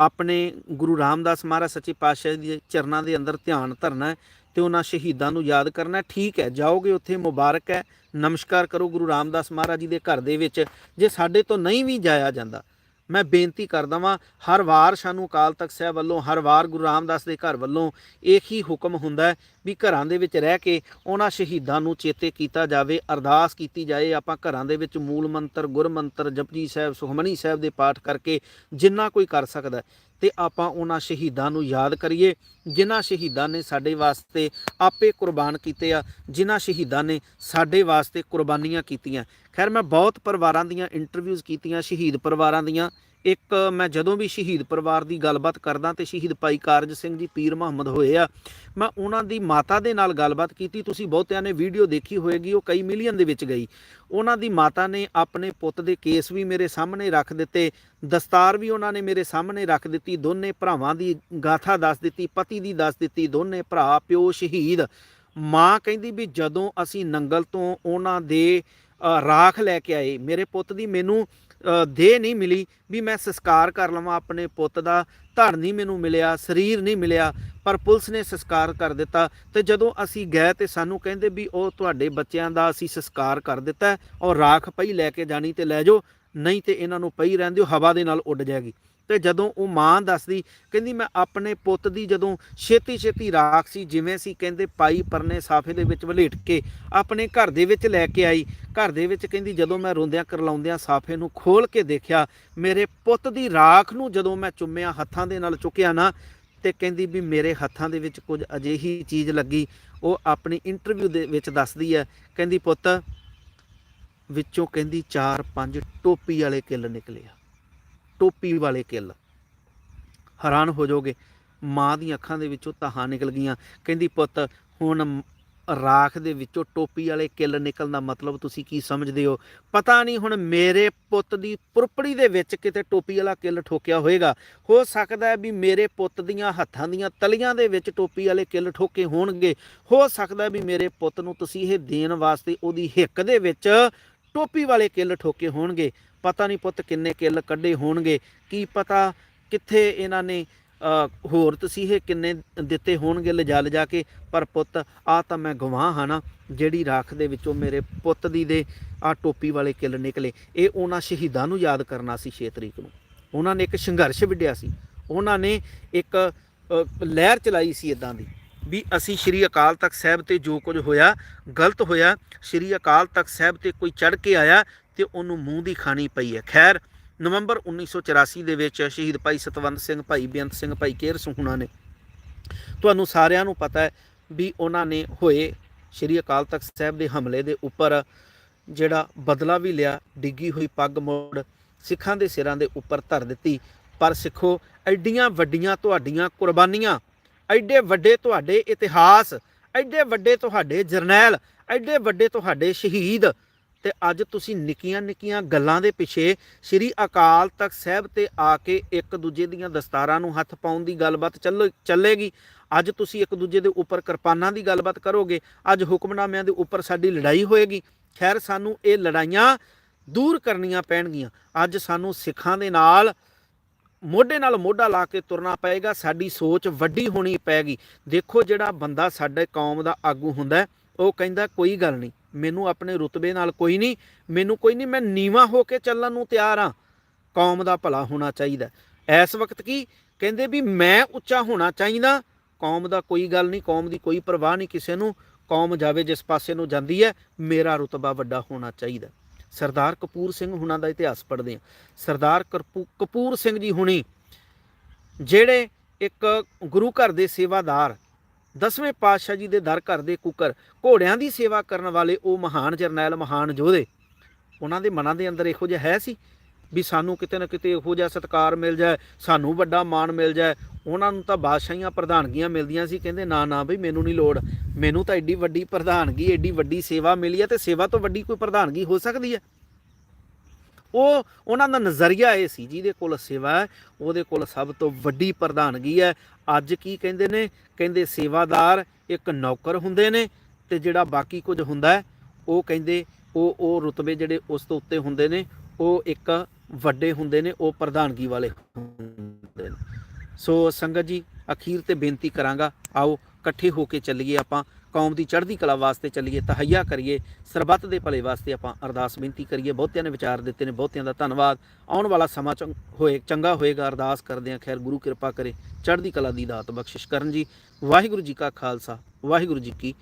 ਆਪਣੇ ਗੁਰੂ ਰਾਮਦਾਸ ਮਹਾਰਾਜ ਸੱਚੇ ਪਾਤਸ਼ਾਹ ਦੇ ਚਰਨਾਂ ਦੇ ਅੰਦਰ ਧਿਆਨ ਧਰਨਾ ਹੈ ਤੇ ਉਹਨਾਂ ਸ਼ਹੀਦਾਂ ਨੂੰ ਯਾਦ ਕਰਨਾ ਠੀਕ ਹੈ, ਜਾਓਗੇ ਉੱਥੇ, ਮੁਬਾਰਕ ਹੈ। ਨਮਸਕਾਰ ਕਰੋ ਗੁਰੂ ਰਾਮਦਾਸ ਮਹਾਰਾਜ ਜੀ ਦੇ ਘਰ ਦੇ ਵਿੱਚ। ਜੇ ਸਾਡੇ ਤੋਂ ਨਹੀਂ ਵੀ ਜਾਇਆ ਜਾਂਦਾ ਮੈਂ ਬੇਨਤੀ ਕਰਦਾ ਵਾਂ, ਹਰ ਵਾਰ ਸਾਨੂੰ ਅਕਾਲ ਤਖਤ ਸਾਹਿਬ ਵੱਲੋਂ, ਹਰ ਵਾਰ ਗੁਰੂ ਰਾਮਦਾਸ ਦੇ ਘਰ ਵੱਲੋਂ ਇੱਕ ਹੀ ਹੁਕਮ ਹੁੰਦਾ ਵੀ ਘਰਾਂ ਦੇ ਵਿੱਚ ਰਹਿ ਕੇ ਉਹਨਾਂ ਸ਼ਹੀਦਾਂ ਨੂੰ ਚੇਤੇ ਕੀਤਾ ਜਾਵੇ, ਅਰਦਾਸ ਕੀਤੀ ਜਾਏ। ਆਪਾਂ ਘਰਾਂ ਦੇ ਵਿੱਚ ਮੂਲ ਮੰਤਰ, ਗੁਰ ਮੰਤਰ, ਜਪਜੀ ਸਾਹਿਬ, ਸੁਖਮਨੀ ਸਾਹਿਬ ਦੇ ਪਾਠ ਕਰਕੇ ਜਿੰਨਾ ਕੋਈ ਕਰ ਸਕਦਾ ਤੇ ਆਪਾਂ ਉਹਨਾਂ ਸ਼ਹੀਦਾਂ ਨੂੰ ਯਾਦ ਕਰੀਏ, ਜਿਨ੍ਹਾਂ ਸ਼ਹੀਦਾਂ ਨੇ ਸਾਡੇ ਵਾਸਤੇ ਆਪੇ ਕੁਰਬਾਨ ਕੀਤੇ ਆ, ਜਿਨ੍ਹਾਂ ਸ਼ਹੀਦਾਂ ਨੇ ਸਾਡੇ ਵਾਸਤੇ ਕੁਰਬਾਨੀਆਂ ਕੀਤੀਆਂ। ਖੈਰ, ਮੈਂ ਬਹੁਤ ਪਰਿਵਾਰਾਂ ਦੀਆਂ ਇੰਟਰਵਿਊਜ਼ ਕੀਤੀਆਂ, ਸ਼ਹੀਦ ਪਰਿਵਾਰਾਂ ਦੀਆਂ ਇੱਕ ਮੈਂ ਜਦੋਂ ਵੀ ਸ਼ਹੀਦ ਪਰਿਵਾਰ ਦੀ ਗੱਲਬਾਤ ਕਰਦਾ ਤੇ ਸ਼ਹੀਦ ਭਾਈ ਕਾਰਜ ਸਿੰਘ ਜੀ ਪੀਰ ਮੁਹੰਮਦ ਹੋਏ ਆ, ਮੈਂ ਉਹਨਾਂ ਦੀ ਮਾਤਾ ਦੇ ਨਾਲ ਗੱਲਬਾਤ ਕੀਤੀ। ਤੁਸੀਂ ਬਹੁਤਿਆਂ ਨੇ ਵੀਡੀਓ ਦੇਖੀ ਹੋਏਗੀ, ਉਹ ਕਈ ਮਿਲੀਅਨ ਦੇ ਵਿੱਚ ਗਈ। ਉਹਨਾਂ ਦੀ ਮਾਤਾ ਨੇ ਆਪਣੇ ਪੁੱਤ ਦੇ ਕੇਸ ਵੀ ਮੇਰੇ ਸਾਹਮਣੇ ਰੱਖ ਦਿੱਤੇ, ਦਸਤਾਰ ਵੀ ਉਹਨਾਂ ਨੇ ਮੇਰੇ ਸਾਹਮਣੇ ਰੱਖ ਦਿੱਤੀ, ਦੋਨੇ ਭਰਾਵਾਂ ਦੀ ਗਾਥਾ ਦੱਸ ਦਿੱਤੀ, ਪਤੀ ਦੀ ਦੱਸ ਦਿੱਤੀ, ਦੋਨੇ ਭਰਾ, ਪਿਓ ਸ਼ਹੀਦ। ਮਾਂ ਕਹਿੰਦੀ ਵੀ ਜਦੋਂ ਅਸੀਂ ਨੰਗਲ ਤੋਂ ਉਹਨਾਂ ਦੇ ਰਾਖ ਲੈ ਕੇ ਆਏ, ਮੇਰੇ ਪੁੱਤ ਦੀ ਮੈਨੂੰ ਅ, ਦੇਹ ਨਹੀਂ ਮਿਲੀ ਵੀ ਮੈਂ ਸੰਸਕਾਰ ਕਰ ਲਵਾਂ ਆਪਣੇ ਪੁੱਤ ਦਾ। ਧੜ ਨਹੀਂ ਮੈਨੂੰ ਮਿਲਿਆ ਸਰੀਰ ਨਹੀਂ ਮਿਲਿਆ ਪਰ ਪੁਲਿਸ ਨੇ ਸੰਸਕਾਰ ਕਰ ਦਿੱਤਾ। ਤੇ ਜਦੋਂ ਅਸੀਂ ਗਏ ਤੇ ਸਾਨੂੰ ਕਹਿੰਦੇ ਵੀ ਉਹ ਤੁਹਾਡੇ ਬੱਚਿਆਂ ਦਾ ਅਸੀਂ ਸੰਸਕਾਰ ਕਰ ਦਿੱਤਾ ਔਰ ਰਾਖ ਪਈ ਲੈ ਕੇ ਜਾਣੀ ਤੇ ਲੈ ਜਾਓ ਨਹੀਂ ਤੇ ਇਹਨਾਂ ਨੂੰ ਪਈ ਰਹਿਣ ਦਿਓ ਹਵਾ ਦੇ ਨਾਲ ਉੱਡ ਜਾਏਗੀ। ਤੇ ਜਦੋਂ ਉਹ ਮਾਂ ਦੱਸਦੀ, ਕਹਿੰਦੀ, ਮੈਂ ਆਪਣੇ ਪੁੱਤ ਦੀ ਜਦੋਂ ਛੇਤੀ ਛੇਤੀ ਰਾਖ ਸੀ, ਜਿਵੇਂ ਸੀ, ਕਹਿੰਦੇ, ਪਾਈ ਪਰਨੇ ਸਾਫੇ ਦੇ ਵਿੱਚ ਵਲੇਟ ਕੇ ਆਪਣੇ ਘਰ ਦੇ ਵਿੱਚ ਲੈ ਕੇ ਆਈ। ਘਰ ਦੇ ਵਿੱਚ ਕਹਿੰਦੀ, ਜਦੋਂ ਮੈਂ ਰੋਂਦਿਆਂ ਕਰਲਾਉਂਦਿਆਂ ਸਾਫੇ ਨੂੰ ਖੋਲ ਕੇ ਦੇਖਿਆ, ਮੇਰੇ ਪੁੱਤ ਦੀ ਰਾਖ ਨੂੰ ਜਦੋਂ ਮੈਂ ਚੁੰਮਿਆ ਹੱਥਾਂ ਦੇ ਨਾਲ ਚੁੱਕਿਆ ਨਾ, ਤੇ ਕਹਿੰਦੀ ਵੀ ਮੇਰੇ ਹੱਥਾਂ ਦੇ ਵਿੱਚ ਕੁਝ ਅਜਿਹੀ ਚੀਜ਼ ਲੱਗੀ। ਉਹ ਆਪਣੀ ਇੰਟਰਵਿਊ ਦੇ ਵਿੱਚ ਦੱਸਦੀ ਹੈ, ਕਹਿੰਦੀ, ਪੁੱਤ, ਵਿੱਚੋਂ ਕਹਿੰਦੀ 4-5 ਟੋਪੀ ਵਾਲੇ ਕਿੱਲ ਨਿਕਲੇ ਆ। ਟੋਪੀ ਵਾਲੇ ਕਿੱਲ। ਹੈਰਾਨ ਹੋ ਜਾਓਗੇ, ਮਾਂ ਦੀਆਂ ਅੱਖਾਂ ਦੇ ਵਿੱਚੋਂ ਤਾਹਾਂ ਨਿਕਲ ਗਈਆਂ। ਕਹਿੰਦੀ, ਪੁੱਤ, ਹੁਣ ਰਾਖ ਦੇ ਵਿੱਚੋਂ ਟੋਪੀ ਵਾਲੇ ਕਿੱਲ ਨਿਕਲਣ ਦਾ ਮਤਲਬ ਤੁਸੀਂ ਕੀ ਸਮਝਦੇ ਹੋ? ਪਤਾ ਨਹੀਂ ਹੁਣ ਮੇਰੇ ਪੁੱਤ ਦੀ ਪੁਰਪੜੀ ਦੇ ਵਿੱਚ ਕਿਤੇ ਟੋਪੀ ਵਾਲਾ ਕਿੱਲ ਠੋਕਿਆ ਹੋਏਗਾ। ਹੋ ਸਕਦਾ ਹੈ ਵੀ ਮੇਰੇ ਪੁੱਤ ਦੀਆਂ ਹੱਥਾਂ ਦੀਆਂ ਤਲੀਆਂ ਦੇ ਵਿੱਚ ਟੋਪੀ ਵਾਲੇ ਕਿੱਲ ਠੋਕੇ ਹੋਣਗੇ। ਹੋ ਸਕਦਾ ਹੈ ਵੀ ਮੇਰੇ ਪੁੱਤ ਨੂੰ ਤੁਸੀਂ ਇਹ ਦੇਣ ਵਾਸਤੇ ਉਹਦੀ ਹਿੱਕ ਦੇ ਵਿੱਚ ਟੋਪੀ ਵਾਲੇ ਕਿੱਲ ਠੋਕੇ ਹੋਣਗੇ। ਪਤਾ ਨਹੀਂ ਪੁੱਤ ਕਿੰਨੇ ਕਿੱਲ ਕੱਢੇ ਹੋਣਗੇ। ਕੀ ਪਤਾ ਕਿੱਥੇ ਇਹਨਾਂ ਨੇ ਅ, ਹੋਰ ਤਸੀਹੇ ਕਿੰਨੇ ਦਿੱਤੇ ਹੋਣਗੇ ਲਿਜਾ ਲਿਜਾ ਕੇ। ਪਰ ਪੁੱਤ ਆ ਤਾਂ ਮੈਂ ਗਵਾਹ ਹਾਂ ਨਾ ਜਿਹੜੀ ਰਾਖ ਦੇ ਵਿੱਚੋਂ ਮੇਰੇ ਪੁੱਤ ਦੀ ਦੇ ਆ ਟੋਪੀ ਵਾਲੇ ਕਿੱਲ ਨਿਕਲੇ। ਇਹ ਉਹਨਾਂ ਸ਼ਹੀਦਾਂ ਨੂੰ ਯਾਦ ਕਰਨਾ ਸੀ 6 ਤਰੀਕ ਨੂੰ। ਉਹਨਾਂ ਨੇ ਇੱਕ ਸੰਘਰਸ਼ ਵਿੱਢਿਆ ਸੀ। ਉਹਨਾਂ ਨੇ ਇੱਕ ਲਹਿਰ ਚਲਾਈ ਸੀ ਇਦਾਂ ਦੀ ਵੀ ਅਸੀਂ ਸ਼੍ਰੀ ਅਕਾਲ ਤਖਤ ਸਾਹਿਬ ਤੇ ਜੋ ਕੁਝ ਹੋਇਆ ਗਲਤ ਹੋਇਆ ਸ਼੍ਰੀ ਅਕਾਲ ਤਖਤ ਸਾਹਿਬ ਤੇ ਕੋਈ ਚੜ ਕੇ ਆਇਆ ਤੇ ਉਹਨੂੰ ਮੂੰਹ ਦੀ ਖਾਣੀ ਪਈ ਹੈ। ਖੈਰ, ਨਵੰਬਰ 1984 ਦੇ ਵਿੱਚ ਸ਼ਹੀਦ ਭਾਈ ਸਤਵੰਤ ਸਿੰਘ, ਭਾਈ ਬੇਅੰਤ ਸਿੰਘ, ਭਾਈ ਕੇਰ ਸੁਹਣਾ ਨੇ ਤੁਹਾਨੂੰ ਸਾਰਿਆਂ ਨੂੰ ਪਤਾ ਹੈ ਵੀ ਉਹਨਾਂ ਨੇ ਹੋਏ ਸ਼੍ਰੀ ਅਕਾਲ ਤਖਤ ਸਾਹਿਬ ਦੇ ਹਮਲੇ ਦੇ ਉੱਪਰ ਜਿਹੜਾ ਬਦਲਾ ਵੀ ਲਿਆ, ਡਿੱਗੀ ਹੋਈ ਪੱਗ ਮੋੜ ਸਿੱਖਾਂ ਦੇ ਸਿਰਾਂ ਦੇ ਉੱਪਰ ਧਰ ਦਿੱਤੀ। ਪਰ ਸਿੱਖੋ, ਐਡੀਆਂ ਵੱਡੀਆਂ ਤੁਹਾਡੀਆਂ ਕੁਰਬਾਨੀਆਂ, ਐਡੇ ਵੱਡੇ ਤੁਹਾਡੇ ਇਤਿਹਾਸ, ਐਡੇ ਵੱਡੇ ਤੁਹਾਡੇ ਜਰਨੈਲ, ਐਡੇ ਵੱਡੇ ਤੁਹਾਡੇ ਸ਼ਹੀਦ ਤੇ ਅੱਜ ਤੁਸੀਂ ਨਿੱਕੀਆਂ ਨਿੱਕੀਆਂ ਗੱਲਾਂ ਦੇ ਪਿੱਛੇ ਸ੍ਰੀ ਅਕਾਲ ਤਖਤ ਸਾਹਿਬ ਤੇ ਆ ਕੇ ਇੱਕ ਦੂਜੇ ਦੀਆਂ ਦਸਤਾਰਾਂ ਨੂੰ ਹੱਥ ਪਾਉਣ ਦੀ ਗੱਲਬਾਤ ਚੱਲ ਚੱਲੇਗੀ। ਅੱਜ ਤੁਸੀਂ ਇੱਕ ਦੂਜੇ ਦੇ ਉੱਪਰ ਕਿਰਪਾਨਾਂ ਦੀ ਗੱਲਬਾਤ ਕਰੋਗੇ। ਅੱਜ ਹੁਕਮਨਾਮਿਆਂ ਦੇ ਉੱਪਰ ਸਾਡੀ ਲੜਾਈ ਹੋਏਗੀ। ਖੈਰ, ਸਾਨੂੰ ਇਹ ਲੜਾਈਆਂ ਦੂਰ ਕਰਨੀਆਂ ਪੈਣਗੀਆਂ। ਅੱਜ ਸਾਨੂੰ ਸਿੱਖਾਂ ਦੇ ਨਾਲ, ਮੋਢੇ ਨਾਲ ਮੋਢਾ ਲਾ ਕੇ ਤੁਰਨਾ ਪਏਗਾ। ਸਾਡੀ ਸੋਚ ਵੱਡੀ ਹੋਣੀ ਪੈਗੀ ਦੇਖੋ ਜਿਹੜਾ ਬੰਦਾ ਸਾਡੇ ਕੌਮ ਦਾ ਆਗੂ ਹੁੰਦਾ ਉਹ ਕਹਿੰਦਾ ਕੋਈ ਗੱਲ ਨਹੀਂ। ਮੈਨੂੰ ਆਪਣੇ ਰੁਤਬੇ ਨਾਲ ਕੋਈ ਨਹੀਂ, ਮੈਨੂੰ ਕੋਈ ਨਹੀਂ, ਮੈਂ ਨੀਵਾ ਹੋ ਕੇ ਚੱਲਣ ਨੂੰ ਤਿਆਰ ਹਾਂ। ਕੌਮ ਦਾ ਭਲਾ ਹੋਣਾ ਚਾਹੀਦਾ ਇਸ ਵਕਤ ਕੀ ਕਹਿੰਦੇ ਵੀ ਮੈਂ ਉੱਚਾ ਹੋਣਾ ਚਾਹੀਦਾ, ਕੌਮ ਦਾ ਕੋਈ ਗੱਲ ਨਹੀਂ, ਕੌਮ ਦੀ ਕੋਈ ਪਰਵਾਹ ਨਹੀਂ ਕਿਸੇ ਨੂੰ, ਕੌਮ ਜਾਵੇ ਜਿਸ ਪਾਸੇ ਨੂੰ ਜਾਂਦੀ ਹੈ, ਮੇਰਾ ਰੁਤਬਾ ਵੱਡਾ ਹੋਣਾ ਚਾਹੀਦਾ ਸਰਦਾਰ ਕਪੂਰ ਸਿੰਘ ਹੁਣਾਂ ਦਾ ਇਤਿਹਾਸ ਪੜ੍ਹਦੇ ਹਾਂ। ਸਰਦਾਰ ਕਰਪੂ- ਕਪੂਰ ਸਿੰਘ ਜੀ ਹੁਣੀ, ਜਿਹੜੇ ਇੱਕ ਗੁਰੂ ਘਰ ਦੇ ਸੇਵਾਦਾਰ ਦਸਵੇਂ ਪਾਤਸ਼ਾਹ ਜੀ ਦੇ ਦਰ ਘਰ ਦੇ ਕੁਕਰ ਘੋੜਿਆਂ ਦੀ ਸੇਵਾ ਕਰਨ ਵਾਲੇ ਉਹ ਮਹਾਨ ਜਰਨੈਲ, ਮਹਾਨ ਯੋਧੇ। ਉਹਨਾਂ ਦੇ ਮਨਾਂ ਦੇ ਅੰਦਰ ਇਹੋ ਜਿਹਾ ਹੈ ਸੀ ਵੀ ਸਾਨੂੰ ਕਿਤੇ ਨਾ ਕਿਤੇ ਇਹੋ ਜਿਹਾ ਸਤਕਾਰ ਮਿਲ ਜਾਏ, ਸਾਨੂੰ ਵੱਡਾ ਮਾਣ ਮਿਲ ਜਾਏ। ਉਹਨਾਂ ਨੂੰ ਤਾਂ ਬਾਦਸ਼ਾਹੀਆਂ ਪ੍ਰਧਾਨਗੀਆਂ ਮਿਲਦੀਆਂ ਸੀ, ਕਹਿੰਦੇ, ਨਾ ਨਾ ਬਈ, ਮੈਨੂੰ ਨਹੀਂ ਲੋੜ। ਮੈਨੂੰ ਤਾਂ ਐਡੀ ਵੱਡੀ ਪ੍ਰਧਾਨਗੀ, ਐਡੀ ਵੱਡੀ ਸੇਵਾ ਮਿਲੀ ਹੈ ਤੇ ਸੇਵਾ ਤੋਂ ਵੱਡੀ ਕੋਈ ਪ੍ਰਧਾਨਗੀ ਹੋ ਸਕਦੀ ਹੈ। ਉਹ ਉਹਨਾਂ ਦਾ ਨਜ਼ਰੀਆ ਇਹ ਸੀ ਜਿਹਦੇ ਕੋਲ ਸੇਵਾ ਹੈ, ਉਹਦੇ ਕੋਲ ਸਭ ਤੋਂ ਵੱਡੀ ਪ੍ਰਧਾਨਗੀ ਹੈ। ਅੱਜ ਕੀ ਕਹਿੰਦੇ ਨੇ? ਕਹਿੰਦੇ ਸੇਵਾਦਾਰ ਇੱਕ ਨੌਕਰ ਹੁੰਦੇ ਨੇ ਤੇ ਜਿਹੜਾ ਬਾਕੀ ਕੁਝ ਹੁੰਦਾ ਉਹ ਕਹਿੰਦੇ ਉਹ ਉਹ ਰੁਤਬੇ ਜਿਹੜੇ ਉਸ ਤੋਂ ਉੱਤੇ ਹੁੰਦੇ ਨੇ, ਉਹ ਇੱਕ ਵੱਡੇ ਹੁੰਦੇ ਨੇ, ਉਹ ਪ੍ਰਧਾਨਗੀ ਵਾਲੇ ਹੁੰਦੇ ਨੇ। ਸੋ ਸੰਗਤ ਜੀ, ਅਖੀਰ ਤੇ ਬੇਨਤੀ ਕਰਾਂਗਾ, ਆਓ ਇਕੱਠੇ ਹੋ ਕੇ ਚੱਲੀਏ ਆਪਾਂ। ਕੌਮ ਦੀ ਚੜ੍ਹਦੀ ਕਲਾ ਵਾਸਤੇ ਚੱਲੀਏ, ਤਹਈਆ ਕਰੀਏ, ਸਰਬੱਤ ਦੇ ਭਲੇ ਵਾਸਤੇ ਆਪਾਂ ਅਰਦਾਸ ਬੇਨਤੀ ਕਰੀਏ। ਬਹੁਤਿਆਂ ਨੇ ਵਿਚਾਰ ਦਿੱਤੇ ਨੇ, ਬਹੁਤਿਆਂ ਦਾ ਧੰਨਵਾਦ। ਆਉਣ ਵਾਲਾ ਸਮਾਂ ਚੰਗ- ਹੋਏ, ਚੰਗਾ ਹੋਏਗਾ, ਅਰਦਾਸ ਕਰਦੇ ਹਾਂ। ਖੈਰ, ਗੁਰੂ ਕਿਰਪਾ ਕਰੇ, ਚੜ੍ਹਦੀ ਕਲਾ ਦੀ ਦਾਤ ਬਖਸ਼ਿਸ਼ ਕਰਨ ਜੀ। ਵਾਹਿਗੁਰੂ ਜੀ ਕਾ ਖਾਲਸਾ, ਵਾਹਿਗੁਰੂ ਜੀ ਕੀ